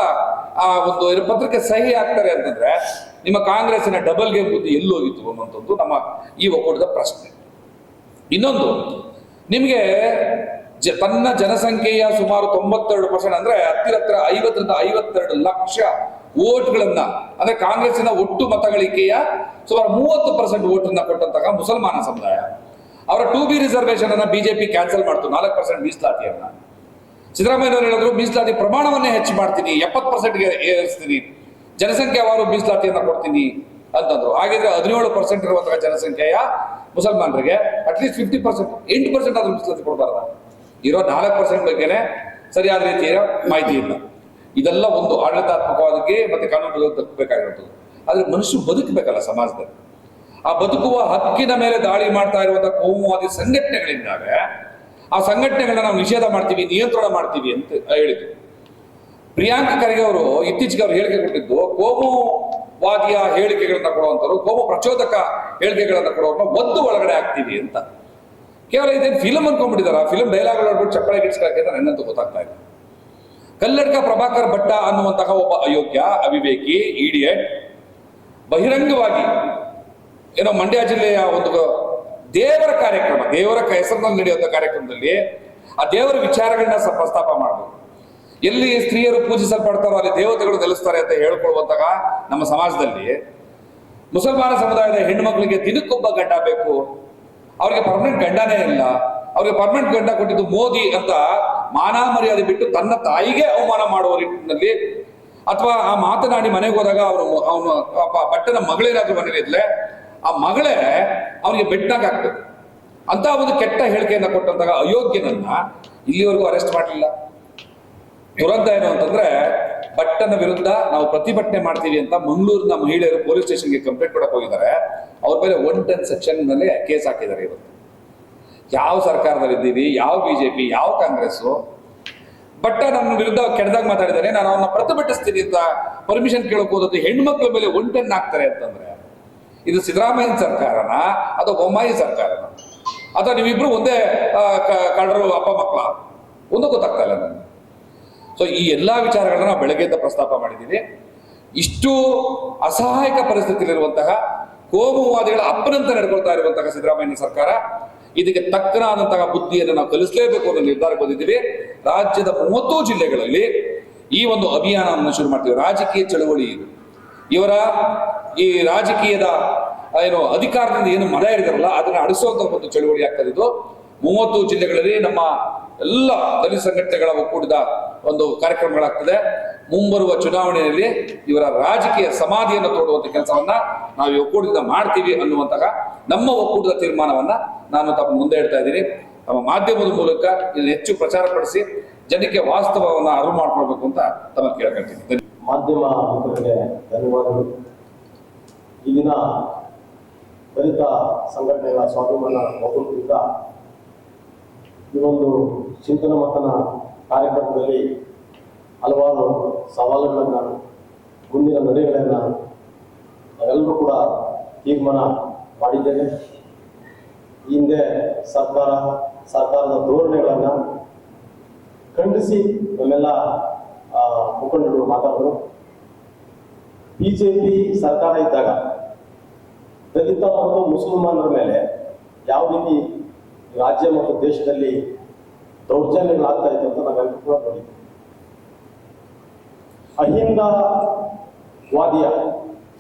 ಆ ಒಂದು ಪತ್ರಕ್ಕೆ ಸಹಿ ಹಾಕ್ತಾರೆ ಅಂತಂದ್ರೆ ನಿಮ್ಮ ಕಾಂಗ್ರೆಸ್ಸಿನ ಡಬಲ್ ಗೇಮ್ ಬುದ್ಧಿ ಎಲ್ಲೋಗಿತ್ತು ಅನ್ನುವಂಥದ್ದು ನಮ್ಮ ಈ ಒಕ್ಕೂಟದ ಪ್ರಶ್ನೆ. ಇನ್ನೊಂದು, ನಿಮಗೆ ಜ ತನ್ನ ಜನಸಂಖ್ಯೆಯ ಸುಮಾರು ತೊಂಬತ್ತೆರಡು ಪರ್ಸೆಂಟ್ ಅಂದ್ರೆ ಹತ್ತಿರ ಹತ್ತಿರ ಐವತ್ತರಿಂದ ಐವತ್ತೆರಡು ಲಕ್ಷ ವೋಟ್ಗಳನ್ನ, ಅಂದ್ರೆ ಕಾಂಗ್ರೆಸ್ಸಿನ ಒಟ್ಟು ಮತಗಳಿಕೆಯ ಸುಮಾರು ಮೂವತ್ತು ಪರ್ಸೆಂಟ್ ಓಟನ್ನ ಕೊಟ್ಟಂತಹ ಮುಸಲ್ಮಾನ ಸಮುದಾಯ. ಅವರ ಟು ಬಿ ರಿಸರ್ವೇಶನ್ ಅನ್ನ ಬಿಜೆಪಿ ಕ್ಯಾನ್ಸಲ್ ಮಾಡ್ತು, ನಾಲ್ಕು ಪರ್ಸೆಂಟ್ ಮೀಸಲಾತಿಯನ್ನ. ಸಿದ್ದರಾಮಯ್ಯ ಹೇಳಿದ್ರು, ಮೀಸಲಾತಿ ಪ್ರಮಾಣವನ್ನೇ ಹೆಚ್ಚು ಮಾಡ್ತೀನಿ, ಎಪ್ಪತ್ತು ಪರ್ಸೆಂಟ್ಗೆ ಏರಿಸ್ತೀನಿ ಜನಸಂಖ್ಯಾವಾರು ಮೀಸಲಾತಿಯನ್ನ ಕೊಡ್ತೀನಿ ಅಂತಂದ್ರು. ಹಾಗಿದ್ರೆ ಹದಿನೇಳು ಪರ್ಸೆಂಟ್ ಇರುವಂತಹ ಜನಸಂಖ್ಯೆಯ ಮುಸಲ್ಮಾನರಿಗೆ ಅಟ್ಲೀಸ್ಟ್ ಫಿಫ್ಟಿ ಪರ್ಸೆಂಟ್ ಎಂಟು ಪರ್ಸೆಂಟ್ ಆದ್ರೂ ಮೀಸಲಾತಿ ಕೊಡಬಾರ್ದ? ಇರೋ ನಾಲ್ಕು ಪರ್ಸೆಂಟ್ ಬಗ್ಗೆನೆ ಸರಿಯಾದ ರೀತಿಯ ಮಾಹಿತಿ ಇಲ್ಲ. ಇದೆಲ್ಲ ಒಂದು ಆಡಳಿತಾತ್ಮಕವಾದಕ್ಕೆ ಮತ್ತೆ ಕಾನೂನು ತಪ್ಪಬೇಕಾಗಿರುತ್ತದೆ ಆದರೆ ಮನುಷ್ಯರು ಬದುಕಬೇಕಲ್ಲ ಸಮಾಜದಲ್ಲಿ. ಆ ಬದುಕುವ ಹಕ್ಕಿನ ಮೇಲೆ ದಾಳಿ ಮಾಡ್ತಾ ಇರುವಂತಹ ಕೋಮುವಾದಿ ಸಂಘಟನೆಗಳಿದ್ದಾಗ ಆ ಸಂಘಟನೆಗಳನ್ನ ನಾವು ನಿಷೇಧ ಮಾಡ್ತೀವಿ, ನಿಯಂತ್ರಣ ಮಾಡ್ತೀವಿ ಅಂತ ಹೇಳಿದ್ರು. ಪ್ರಿಯಾಂಕ ಖರ್ಗೆ ಅವರು ಇತ್ತೀಚೆಗೆ ಅವರು ಹೇಳಿಕೆ ಕೊಟ್ಟಿದ್ದು, ಕೋಮುವಾದಿಯ ಹೇಳಿಕೆಗಳನ್ನ ಕೊಡುವಂಥವ್ರು, ಕೋಮು ಪ್ರಚೋದಕ ಹೇಳಿಕೆಗಳನ್ನ ಕೊಡುವಂತ ಒಂದು ಒಳಗಡೆ ಆಗ್ತೀವಿ ಅಂತ. ಕೇವಲ ಇದೇನು ಫಿಲಮ್ ಅನ್ಕೊಂಡ್ಬಿಟ್ಟಿದಾರ? ಫಿಲಮ್ ಡೈಲಾಗ್ ನೋಡ್ಬಿಟ್ಟು ಚಪ್ಪಳೆ ಗಿಡ್ಸ್ಕೊಳಕ್ಕೆ ಅಂತ ನನ್ನಂತೂ ಗೊತ್ತಾಗ್ತಾ ಇದೆ ಕಲ್ಲಡ್ಕ ಪ್ರಭಾಕರ್ ಭಟ್ಟ ಅನ್ನುವಂತಹ ಒಬ್ಬ ಅಯೋಗ್ಯ, ಅವಿವೇಕಿ ಇಡಿಯಟ್ ಬಹಿರಂಗವಾಗಿ ಏನೋ ಮಂಡ್ಯ ಜಿಲ್ಲೆಯ ಒಂದು ದೇವರ ಕಾರ್ಯಕ್ರಮ, ದೇವರ ಹೆಸರಿನಲ್ಲಿ ನಡೆಯುವಂಥ ಕಾರ್ಯಕ್ರಮದಲ್ಲಿ ಆ ದೇವರ ವಿಚಾರಗಳನ್ನ ಪ್ರಸ್ತಾಪ ಮಾಡಬೇಕು ಎಲ್ಲಿ ಸ್ತ್ರೀಯರು ಪೂಜಿಸಲ್ಪಡ್ತಾರೋ ಅಲ್ಲಿ ದೇವತೆಗಳು ನೆಲೆಸ್ತಾರೆ ಅಂತ ಹೇಳ್ಕೊಳ್ಳುವಂತಹ ನಮ್ಮ ಸಮಾಜದಲ್ಲಿ ಮುಸಲ್ಮಾನ ಸಮುದಾಯದ ಹೆಣ್ಣುಮಕ್ಕಳಿಗೆ ದಿನಕ್ಕೊಬ್ಬ ಗಂಡ ಬೇಕು, ಅವ್ರಿಗೆ ಪರ್ಮನೆಂಟ್ ಗಂಡನೇ ಇಲ್ಲ. ಅವ್ರಿಗೆ ಪರ್ಮನೆಂಟ್ ಗಂಡ ಕೊಟ್ಟಿದ್ದು ಮೋದಿ ಅಂತ ಮಾನ ಮರ್ಯಾದೆ ಬಿಟ್ಟು ತನ್ನ ತಾಯಿಗೆ ಅವಮಾನ ಮಾಡುವ ನಿಟ್ಟಿನಲ್ಲಿ ಅಥವಾ ಆ ಮಾತನಾಡಿ ಮನೆಗೆ ಹೋದಾಗ ಅವರು ಅವನು ಬಟ್ಟನ ಮಗಳೇನಾದ್ರೂ ಮನೇಲಿ ಇದ್ಲೆ, ಆ ಮಗಳೇ ಅವನಿಗೆ ಬೆಟ್ಟಾಗ ಆಗ್ತದೆ ಅಂತ ಒಂದು ಕೆಟ್ಟ ಹೇಳಿಕೆಯನ್ನ ಕೊಟ್ಟಂತಾಗ ಅಯೋಗ್ಯನನ್ನ ಇಲ್ಲಿವರೆಗೂ ಅರೆಸ್ಟ್ ಮಾಡಲಿಲ್ಲ. ದುರಂತ ಏನು ಅಂತಂದ್ರೆ ಭಟ್ಟನ ವಿರುದ್ಧ ನಾವು ಪ್ರತಿಭಟನೆ ಮಾಡ್ತೀವಿ ಅಂತ ಮಂಗಳೂರಿನ ಮಹಿಳೆಯರು ಪೊಲೀಸ್ ಸ್ಟೇಷನ್ಗೆ ಕಂಪ್ಲೇಂಟ್ ಕೊಡಕ್ ಹೋಗಿದ್ದಾರೆ. ಅವ್ರ ಮೇಲೆ ಒನ್ ಟೆನ್ ಸೆಕ್ಷನ್ನಲ್ಲಿ ಕೇಸ್ ಹಾಕಿದ್ದಾರೆ ಇವತ್ತು. ಯಾವ ಸರ್ಕಾರದಲ್ಲಿ ಇದ್ದೀವಿ ಯಾವ ಬಿಜೆಪಿ, ಯಾವ ಕಾಂಗ್ರೆಸ್ ಬಟ್ಟ ನನ್ನ ವಿರುದ್ಧ ಕೆಟ್ಟದಾಗ ಮಾತಾಡಿದ್ದಾನೆ ನಾನು ಅವನ್ನ ಪ್ರತಿಭಟಿಸ್ತೀನಿ ಅಂತ ಪರ್ಮಿಷನ್ ಕೇಳಕ್ ಹೋದದ್ದು ಹೆಣ್ಮಕ್ಳ ಮೇಲೆ ಒಂಟನ್ನು ಹಾಕ್ತಾರೆ ಅಂತಂದ್ರೆ, ಇದು ಸಿದ್ದರಾಮಯ್ಯ ಸರ್ಕಾರನ ಅಥವಾ ಬೊಮ್ಮಾಯಿ ಸರ್ಕಾರನ? ಅಥವಾ ನೀವಿಬ್ರು ಒಂದೇ ಕಳ್ಳರು ಅಪ್ಪ ಮಕ್ಕಳ? ಒಂದು ಗೊತ್ತಾಗ್ತಾ ಇಲ್ಲ ನನಗೆ. ಸೊ ಈ ಎಲ್ಲಾ ವಿಚಾರಗಳನ್ನ ನಾವು ಬೆಳಗ್ಗೆಯಿಂದ ಪ್ರಸ್ತಾಪ ಮಾಡಿದ್ದೀನಿ ಇಷ್ಟು ಅಸಹಾಯಕ ಪರಿಸ್ಥಿತಿಯಲ್ಲಿರುವಂತಹ ಕೋಮುವಾದಿಗಳ ಅಪ್ಪನಂತ ನಡ್ಕೊಳ್ತಾ ಇರುವಂತಹ ಸಿದ್ದರಾಮಯ್ಯ ಸರ್ಕಾರ ಇದಕ್ಕೆ ತಕ್ಕನಾದಂತಹ ಬುದ್ಧಿಯನ್ನು ನಾವು ಕಲಿಸಲೇಬೇಕು ಅನ್ನೋ ನಿರ್ಧಾರಕ್ಕೆ ಬಂದಿದ್ದೀವಿ. ರಾಜ್ಯದ ಮೂವತ್ತು ಜಿಲ್ಲೆಗಳಲ್ಲಿ ಈ ಒಂದು ಅಭಿಯಾನವನ್ನು ಶುರು ಮಾಡ್ತೀವಿ. ರಾಜಕೀಯ ಚಳವಳಿ ಇದು. ಇವರ ಈ ರಾಜಕೀಯದ ಏನು ಅಧಿಕಾರದಿಂದ ಏನು ಮದ ಇರಿದಾರಲ್ಲ ಅದನ್ನು ಅಡಿಸುವಂತಹ ಒಂದು ಚಳವಳಿ ಆಗ್ತದೆ ಇದು. ಮೂವತ್ತು ಜಿಲ್ಲೆಗಳಲ್ಲಿ ನಮ್ಮ ಎಲ್ಲ ದಲಿತ ಸಂಘಟನೆಗಳ ಒಕ್ಕೂಟದ ಒಂದು ಕಾರ್ಯಕ್ರಮಗಳಾಗ್ತದೆ. ಮುಂಬರುವ ಚುನಾವಣೆಯಲ್ಲಿ ಇವರ ರಾಜಕೀಯ ಸಮಾಧಿಯನ್ನು ತೋಡುವಂತ ಕೆಲಸವನ್ನ ನಾವು ಒಕ್ಕೂಟದಿಂದ ಮಾಡ್ತೀವಿ ಅನ್ನುವಂತಹ ನಮ್ಮ ಒಕ್ಕೂಟದ ತೀರ್ಮಾನವನ್ನ ನಾನು ತಮ್ಮ ಮುಂದೆ ಹೇಳ್ತಾ ಇದ್ದೀನಿ ನಮ್ಮ ಮಾಧ್ಯಮದ ಮೂಲಕ ಇದನ್ನು ಹೆಚ್ಚು ಪ್ರಚಾರ ಪಡಿಸಿ ಜನಕ್ಕೆ ವಾಸ್ತವವನ್ನ ಅರಿವು ಮಾಡ್ಕೊಳ್ಬೇಕು ಅಂತ ತಮ್ಮ ಕೇಳ್ಕೊಳ್ತೀನಿ.
ಮಾಧ್ಯಮ ಮಿತ್ರರಿಗೆ ಧನ್ಯವಾದಗಳು ದಲಿತ ಸಂಘಟನೆಗಳ ಸ್ವಾಭಿಮಾನ ಒಕ್ಕೂಟದಿಂದ ಈ ಒಂದು ಚಿಂತನ ಮತನ ಕಾರ್ಯಕ್ರಮದಲ್ಲಿ ಹಲವಾರು ಸವಾಲುಗಳನ್ನು ಮುಂದಿನ ನಡೆಗಳನ್ನು ನಾವೆಲ್ಲರೂ ಕೂಡ ತೀರ್ಮಾನ ಮಾಡಿದ್ದೇನೆ ಹಿಂದೆ ಸರ್ಕಾರ, ಸರ್ಕಾರದ ಧೋರಣೆಗಳನ್ನು ಖಂಡಿಸಿ ನಮ್ಮೆಲ್ಲ ಬಿ ಜೆ ಬಿಜೆಪಿ ಸರ್ಕಾರ ಇದ್ದಾಗ ದಲಿತ ಮತ್ತು ಮುಸಲ್ಮಾನರ ಮೇಲೆ ಯಾವ ರೀತಿ ರಾಜ್ಯ ಮತ್ತು ದೇಶದಲ್ಲಿ ದೌರ್ಜನ್ಯಗಳಾಗ್ತಾ ಇತ್ತು ಅಂತ ನಾವೆಲ್ಲರೂ ಕೂಡ ನೋಡಿದ್ವಿ. ಅಹಿಂದ ವಾದಿಯ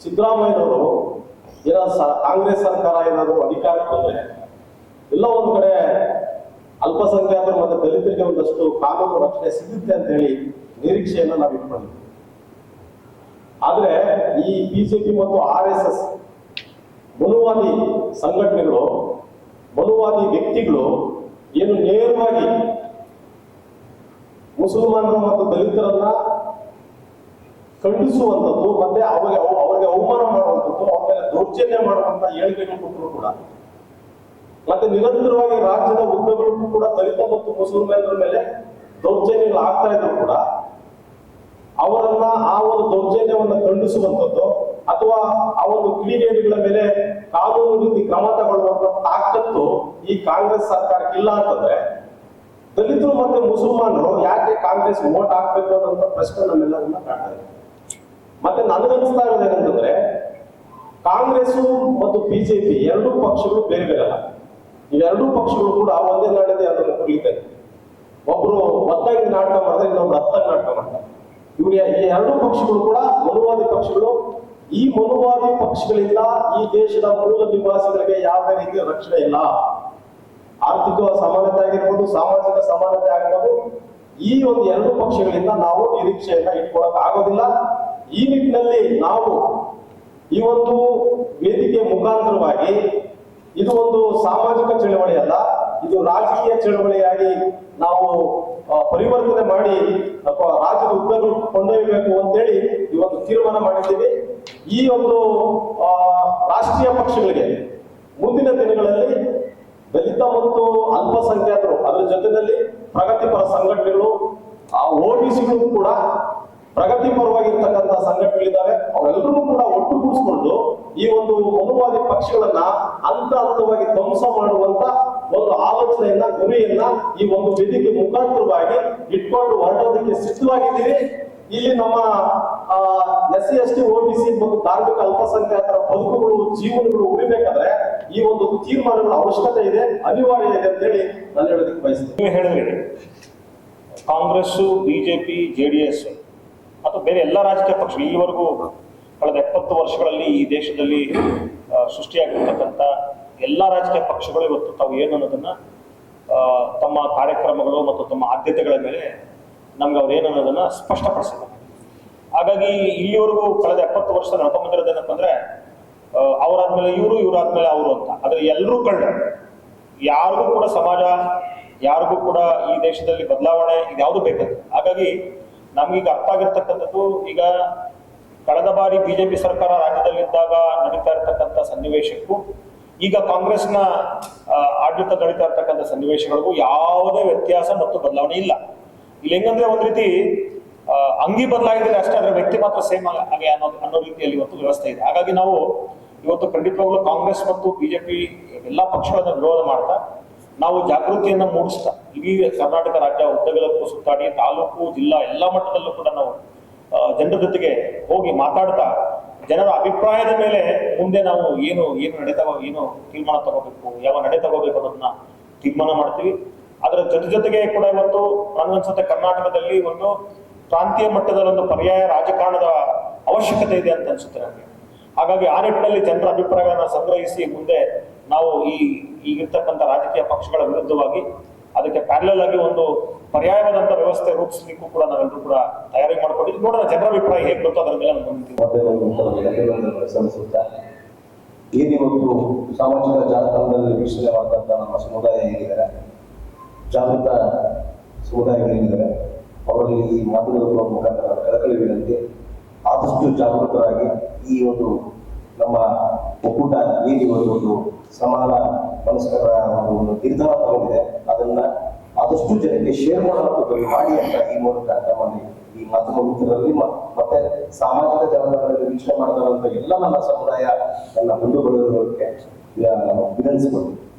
ಸಿದ್ದರಾಮಯ್ಯನವರು, ಏನ ಸ- ಕಾಂಗ್ರೆಸ್ ಸರ್ಕಾರ ಏನಾದರೂ ಅಧಿಕಾರಕ್ಕೆ ಬಂದರೆ, ಎಲ್ಲ ಒಂದು ಕಡೆ ಅಲ್ಪಸಂಖ್ಯಾತರು ಮತ್ತು ದಲಿತರಿಗೆ ಒಂದಷ್ಟು ಕಾನೂನು ರಕ್ಷಣೆ ಸಿಗುತ್ತೆ ಅಂತ ಹೇಳಿ ನಿರೀಕ್ಷೆಯನ್ನು ನಾವು ಇಟ್ಕೊಂಡಿದ್ವಿ. ಆದರೆ ಈ ಬಿಜೆಪಿ ಮತ್ತು ಆರ್ ಎಸ್ ಎಸ್ ಬಲುವಾದಿ ಸಂಘಟನೆಗಳು ಬಲುವಾದಿ ವ್ಯಕ್ತಿಗಳು ಏನು ನೇರವಾಗಿ ಮುಸಲ್ಮಾನರು ಮತ್ತು ದಲಿತರನ್ನ ಖಂಡಿಸುವಂಥದ್ದು, ಮತ್ತೆ ಅವರಿಗೆ ಅವ- ಅವರಿಗೆ ಅವಮಾನ ಮಾಡುವಂಥದ್ದು ಅವ್ರ ಮೇಲೆ ದೌರ್ಜನ್ಯ ಮಾಡುವಂತ ಹೇಳಿಕೆಗಳು ಕೊಟ್ಟರು ಕೂಡ. ಮತ್ತೆ ನಿರಂತರವಾಗಿ ರಾಜ್ಯದ ಉದ್ದಗಳಿಗೂ ಕೂಡ ದಲಿತ ಮತ್ತು ಮುಸಲ್ಮಾನರ ಮೇಲೆ ದೌರ್ಜನ್ಯಗಳು ಆಗ್ತಾ ಇದ್ರು ಕೂಡ, ಅವರನ್ನ ಆ ಒಂದು ದೌರ್ಜನ್ಯವನ್ನು ಖಂಡಿಸುವಂಥದ್ದು ಅಥವಾ ಆ ಒಂದು ಕಿಡಿಗೇಡಿಗಳ ಮೇಲೆ ಕಾನೂನು ರೀತಿ ಕ್ರಮ ತಗೊಳ್ಳುವಂತ ತಾಕತ್ತು ಈ ಕಾಂಗ್ರೆಸ್ ಸರ್ಕಾರಕ್ಕೆ ಇಲ್ಲ ಅಂತಂದ್ರೆ, ದಲಿತರು ಮತ್ತೆ ಮುಸಲ್ಮಾನರು ಯಾಕೆ ಕಾಂಗ್ರೆಸ್ ವೋಟ್ ಹಾಕ್ಬೇಕು ಅನ್ನೋಂಥ ಪ್ರಶ್ನೆ ನಮ್ಮೆಲ್ಲರನ್ನ ಕಾಣ್ತಾ ಇದೆ. ಮತ್ತೆ ನನಗನ್ನಿಸ್ತಾ ಇರೋದೇನಂತಂದ್ರೆ ಕಾಂಗ್ರೆಸ್ ಮತ್ತು ಬಿಜೆಪಿ ಎರಡೂ ಪಕ್ಷಗಳು ಬೇರೆ ಬೇರೆ ಇವೆರಡೂ ಪಕ್ಷಗಳು ಕೂಡ ಒಂದೇ ನಾಡದೆ ಅದನ್ನು ಕುಡಿತಾರೆ ಒಬ್ರು ಒತ್ತಾಗಿ ನಾಟಕ ಮಾಡಿದ್ರೆ ಇನ್ನೊಬ್ರು ಹತ್ತಾಗಿ ನಾಟಕ ಮಾಡ್ತಾರೆ. ಇವ್ರ ಈ ಎರಡೂ ಪಕ್ಷಗಳು ಕೂಡ ಮನುವಾದಿ ಪಕ್ಷಗಳು. ಈ ಮನುವಾದಿ ಪಕ್ಷಗಳಿಂದ ಈ ದೇಶದ ಮೂಲ ನಿವಾಸಿಗಳಿಗೆ ಯಾವುದೇ ರೀತಿಯ ರಕ್ಷಣೆ ಇಲ್ಲ. ಆರ್ಥಿಕ ಸಮಾನತೆ ಆಗಿರ್ಬೋದು, ಸಾಮಾಜಿಕ ಸಮಾನತೆ ಆಗಿರ್ಬೋದು, ಈ ಒಂದು ಎರಡು ಪಕ್ಷಗಳಿಂದ ನಾವು ನಿರೀಕ್ಷೆಯನ್ನ ಇಟ್ಕೊಳಕ್ ಆಗೋದಿಲ್ಲ. ಈ ನಿಟ್ಟಿನಲ್ಲಿ ನಾವು ಈ ಒಂದು ವೇದಿಕೆ ಮುಖಾಂತರವಾಗಿ ಇದು ಒಂದು ಸಾಮಾಜಿಕ ಚಳವಳಿ ಅಲ್ಲ, ಇದು ರಾಜಕೀಯ ಚಳವಳಿಯಾಗಿ ನಾವು ಪರಿವರ್ತನೆ ಮಾಡಿ ರಾಜ್ಯದ ಉದ್ದಗಳು ಕೊಂಡೊಯ್ಯಬೇಕು ಅಂತೇಳಿ ಇವತ್ತು ತೀರ್ಮಾನ ಮಾಡಿದ್ದೀವಿ. ಈ ಒಂದು ರಾಷ್ಟ್ರೀಯ ಪಕ್ಷಗಳಿಗೆ ಮುಂದಿನ ದಿನಗಳಲ್ಲಿ ದಲಿತ ಮತ್ತು ಅಲ್ಪಸಂಖ್ಯಾತರು ಅದರ ಜೊತೆಯಲ್ಲಿ ಪ್ರಗತಿಪರ ಸಂಘಟನೆಗಳು, ಆ ಓಬಿಸಿಗಳು ಕೂಡ ಪ್ರಗತಿಪರವಾಗಿರ್ತಕ್ಕಂಥ ಸಂಘಟನೆಗಳಿದ್ದಾವೆ. ಅವೆಲ್ಲರೂ ಕೂಡ ಒಟ್ಟುಗೂಡಿಸ್ಕೊಂಡು ಈ ಒಂದು ಮನುವಾದಿ ಪಕ್ಷಗಳನ್ನ ಹಂತ ಹಂತವಾಗಿ ಧ್ವಂಸ ಮಾಡುವಂತ ಒಂದು ಆಲೋಚನೆಯನ್ನ, ಗುರಿಯನ್ನ ಈ ಒಂದು ವೇದಿಕೆ ಮುಖಾಂತರವಾಗಿ ಇಟ್ಕೊಂಡು ಹೊರಡೋದಕ್ಕೆ ಸಿದ್ಧವಾಗಿದ್ದೀವಿ. ಇಲ್ಲಿ ನಮ್ಮ S C S T C ಮತ್ತು ಧಾರ್ಮಿಕ ಅಲ್ಪಸಂಖ್ಯಾತರ ಬದುಕುಗಳು, ಜೀವನಗಳು ಉಳಿಬೇಕಾದ್ರೆ ಈ ಒಂದು ತೀರ್ಮಾನಗಳ ಅವಶ್ಯಕತೆ ಇದೆ, ಅನಿವಾರ್ಯ ಇದೆ ಅಂತ ಹೇಳಿ ನಾನು ಹೇಳೋದಕ್ಕೆ ಬಯಸ್ತೀನಿ.
ಹೇಳಿದ್ರೆ ಕಾಂಗ್ರೆಸ್ ಬಿಜೆಪಿ ಜೆ ಮತ್ತು ಬೇರೆ ಎಲ್ಲ ರಾಜಕೀಯ ಪಕ್ಷಗಳು, ಈವರೆಗೂ ಕಳೆದ ಎಪ್ಪತ್ತು ವರ್ಷಗಳಲ್ಲಿ ಈ ದೇಶದಲ್ಲಿ ಸೃಷ್ಟಿಯಾಗಿರ್ತಕ್ಕಂಥ ಎಲ್ಲ ರಾಜಕೀಯ ಪಕ್ಷಗಳು ಇವತ್ತು ತಾವು ಏನು ಅನ್ನೋದನ್ನ ತಮ್ಮ ಕಾರ್ಯಕ್ರಮಗಳು ಮತ್ತು ತಮ್ಮ ಆದ್ಯತೆಗಳ ಮೇಲೆ ನಮ್ಗೆ ಅವ್ರು ಏನು ಅನ್ನೋದನ್ನ ಹಾಗಾಗಿ ಇಲ್ಲಿವರೆಗೂ ಕಳೆದ ಎಪ್ಪತ್ತು ವರ್ಷ ನಡ್ಕೊಂಬಂದಿರೋದು ಏನಪ್ಪಂದ್ರೆ ಅವರಾದ್ಮೇಲೆ ಇವರು, ಇವರಾದ್ಮೇಲೆ ಅವರು ಅಂತ. ಆದ್ರೆ ಎಲ್ಲರೂ ಕಳ್ಳ, ಯಾರಿಗೂ ಕೂಡ ಸಮಾಜ, ಯಾರಿಗೂ ಕೂಡ ಈ ದೇಶದಲ್ಲಿ ಬದಲಾವಣೆ ಇದ್ಯಾವುದು ಬೇಕಂತ ಹಾಗಾಗಿ ನಮ್ಗೀಗ ಅರ್ಥ ಆಗಿರ್ತಕ್ಕಂಥದ್ದು, ಈಗ ಕಳೆದ ಬಾರಿ ಬಿಜೆಪಿ ಸರ್ಕಾರ ರಾಜ್ಯದಲ್ಲಿದ್ದಾಗ ನಡೀತಾ ಇರ್ತಕ್ಕಂಥ ಸನ್ನಿವೇಶಕ್ಕೂ, ಈಗ ಕಾಂಗ್ರೆಸ್ನ ಆಡಳಿತ ನಡೀತಾ ಇರ್ತಕ್ಕಂಥ ಸನ್ನಿವೇಶಗಳಿಗೂ ಯಾವುದೇ ವ್ಯತ್ಯಾಸ ಮತ್ತು ಬದಲಾವಣೆ ಇಲ್ಲ. ಇಲ್ಲಿ ಹೆಂಗಂದ್ರೆ ಒಂದ್ ರೀತಿ ಅಂಗಿ ಬದಲಾಗಿದೆ ಅಷ್ಟೇ ಅದರ ವ್ಯಕ್ತಿ ಮಾತ್ರ ಸೇಮ್ ಹಾಗೆ ಅನ್ನೋ ಅನ್ನೋ ರೀತಿಯಲ್ಲಿ ಇವತ್ತು ವ್ಯವಸ್ಥೆ ಇದೆ. ಹಾಗಾಗಿ ನಾವು ಇವತ್ತು ಖಂಡಿತವಾಗ್ಲೂ ಕಾಂಗ್ರೆಸ್ ಮತ್ತು ಬಿಜೆಪಿ ಎಲ್ಲ ಪಕ್ಷಗಳನ್ನ ವಿರೋಧ ಮಾಡ್ತಾ ನಾವು ಜಾಗೃತಿಯನ್ನು ಮೂಡಿಸ್ತಾ, ಇಡೀ ಕರ್ನಾಟಕ ರಾಜ್ಯ ಉದ್ದಗಲಕ್ಕೂ ಸುತ್ತಾಡಿ, ತಾಲೂಕು, ಜಿಲ್ಲಾ ಎಲ್ಲ ಮಟ್ಟದಲ್ಲೂ ಕೂಡ ನಾವು ಜನರ ಜೊತೆಗೆ ಹೋಗಿ ಮಾತಾಡ್ತಾ, ಜನರ ಅಭಿಪ್ರಾಯದ ಮೇಲೆ ಮುಂದೆ ನಾವು ಏನು ಏನು ನಡೆ ತಗೋ ಏನು ತೀರ್ಮಾನ ತಗೋಬೇಕು, ಯಾವ ನಡೆ ತಗೋಬೇಕು ಅನ್ನೋದನ್ನ ತೀರ್ಮಾನ ಮಾಡ್ತೀವಿ. ಅದರ ಜೊತೆ ಜೊತೆಗೆ ಕೂಡ ಇವತ್ತು ನನಗನ್ಸುತ್ತೆ ಕರ್ನಾಟಕದಲ್ಲಿ ಒಂದು ಪ್ರಾಂತೀಯ ಮಟ್ಟದಲ್ಲಿ ಒಂದು ಪರ್ಯಾಯ ರಾಜಕಾರಣದ ಅವಶ್ಯಕತೆ ಇದೆ ಅಂತ ಅನ್ಸುತ್ತೆ ನನಗೆ ಹಾಗಾಗಿ ಆ ನಿಟ್ಟಿನಲ್ಲಿ ಜನರ ಅಭಿಪ್ರಾಯಗಳನ್ನ ಸಂಗ್ರಹಿಸಿ ಮುಂದೆ ನಾವು ಈ ಈಗಿರ್ತಕ್ಕಂಥ ರಾಜಕೀಯ ಪಕ್ಷಗಳ ವಿರುದ್ಧವಾಗಿ ಅದಕ್ಕೆ ಪ್ಯಾರಲಲ್ ಆಗಿ ಒಂದು ಪರ್ಯಾಯವಾದಂತ ವ್ಯವಸ್ಥೆ ರೂಪಿಸಲಿಕ್ಕೂ ಕೂಡ ನಾವೆಲ್ಲರೂ ಕೂಡ ತಯಾರಿ ಮಾಡ್ಕೊಂಡಿದ್ವಿ ನೋಡೋಣ ಜನರ ಅಭಿಪ್ರಾಯ ಹೇಗೆ ಗೊತ್ತೋ ಅದರ ಮೇಲೆ
ಏನಿವತ್ತು ಸಾಮಾಜಿಕ ಜಾಲತಾಣದಲ್ಲಿ ವೀಕ್ಷಣೆ ಮಾಡ್ತಂತ ನಮ್ಮ ಸಮುದಾಯ ಏನಿದ್ದಾರೆ, ಜಾಗೃತ ಸಮುದಾಯಗಳೇನಿದ್ದಾರೆ, ಅವರಲ್ಲಿ ಈ ಮಾತುಗಳ ಮುಖಾಂತರ ಕಳಕಳಿ ಆದಷ್ಟು ಜಾಗೃತರಾಗಿ ಈ ಒಂದು ನಮ್ಮ ಒಕ್ಕೂಟ ಏನಿವತ್ತು ಒಂದು ಸಮಾನ ಮನಸ್ಕರ ಒಂದು ನಿರ್ಧಾರ ತಗೊಂಡಿದೆ. ಅದನ್ನ ಆದಷ್ಟು ಜನಕ್ಕೆ ಶೇರ್ ಮಾಡೋದು ಮಾಡಿ ಅಂತ ಈ ಮೂಲಕ ತಮ್ಮಲ್ಲಿ ಈ ಮಾಧ್ಯಮ ಮಿತ್ರರಲ್ಲಿ ಮತ್ತೆ ಸಾಮಾಜಿಕ ಜಾಲತಾಣದಲ್ಲಿ ವೀಕ್ಷಣೆ ಮಾಡ್ತಾರಂತ ಎಲ್ಲ ನನ್ನ ಸಮುದಾಯ ನನ್ನ ನಾನು ವಿನಂತಿಸ್ಕೊಳ್ತೀನಿ.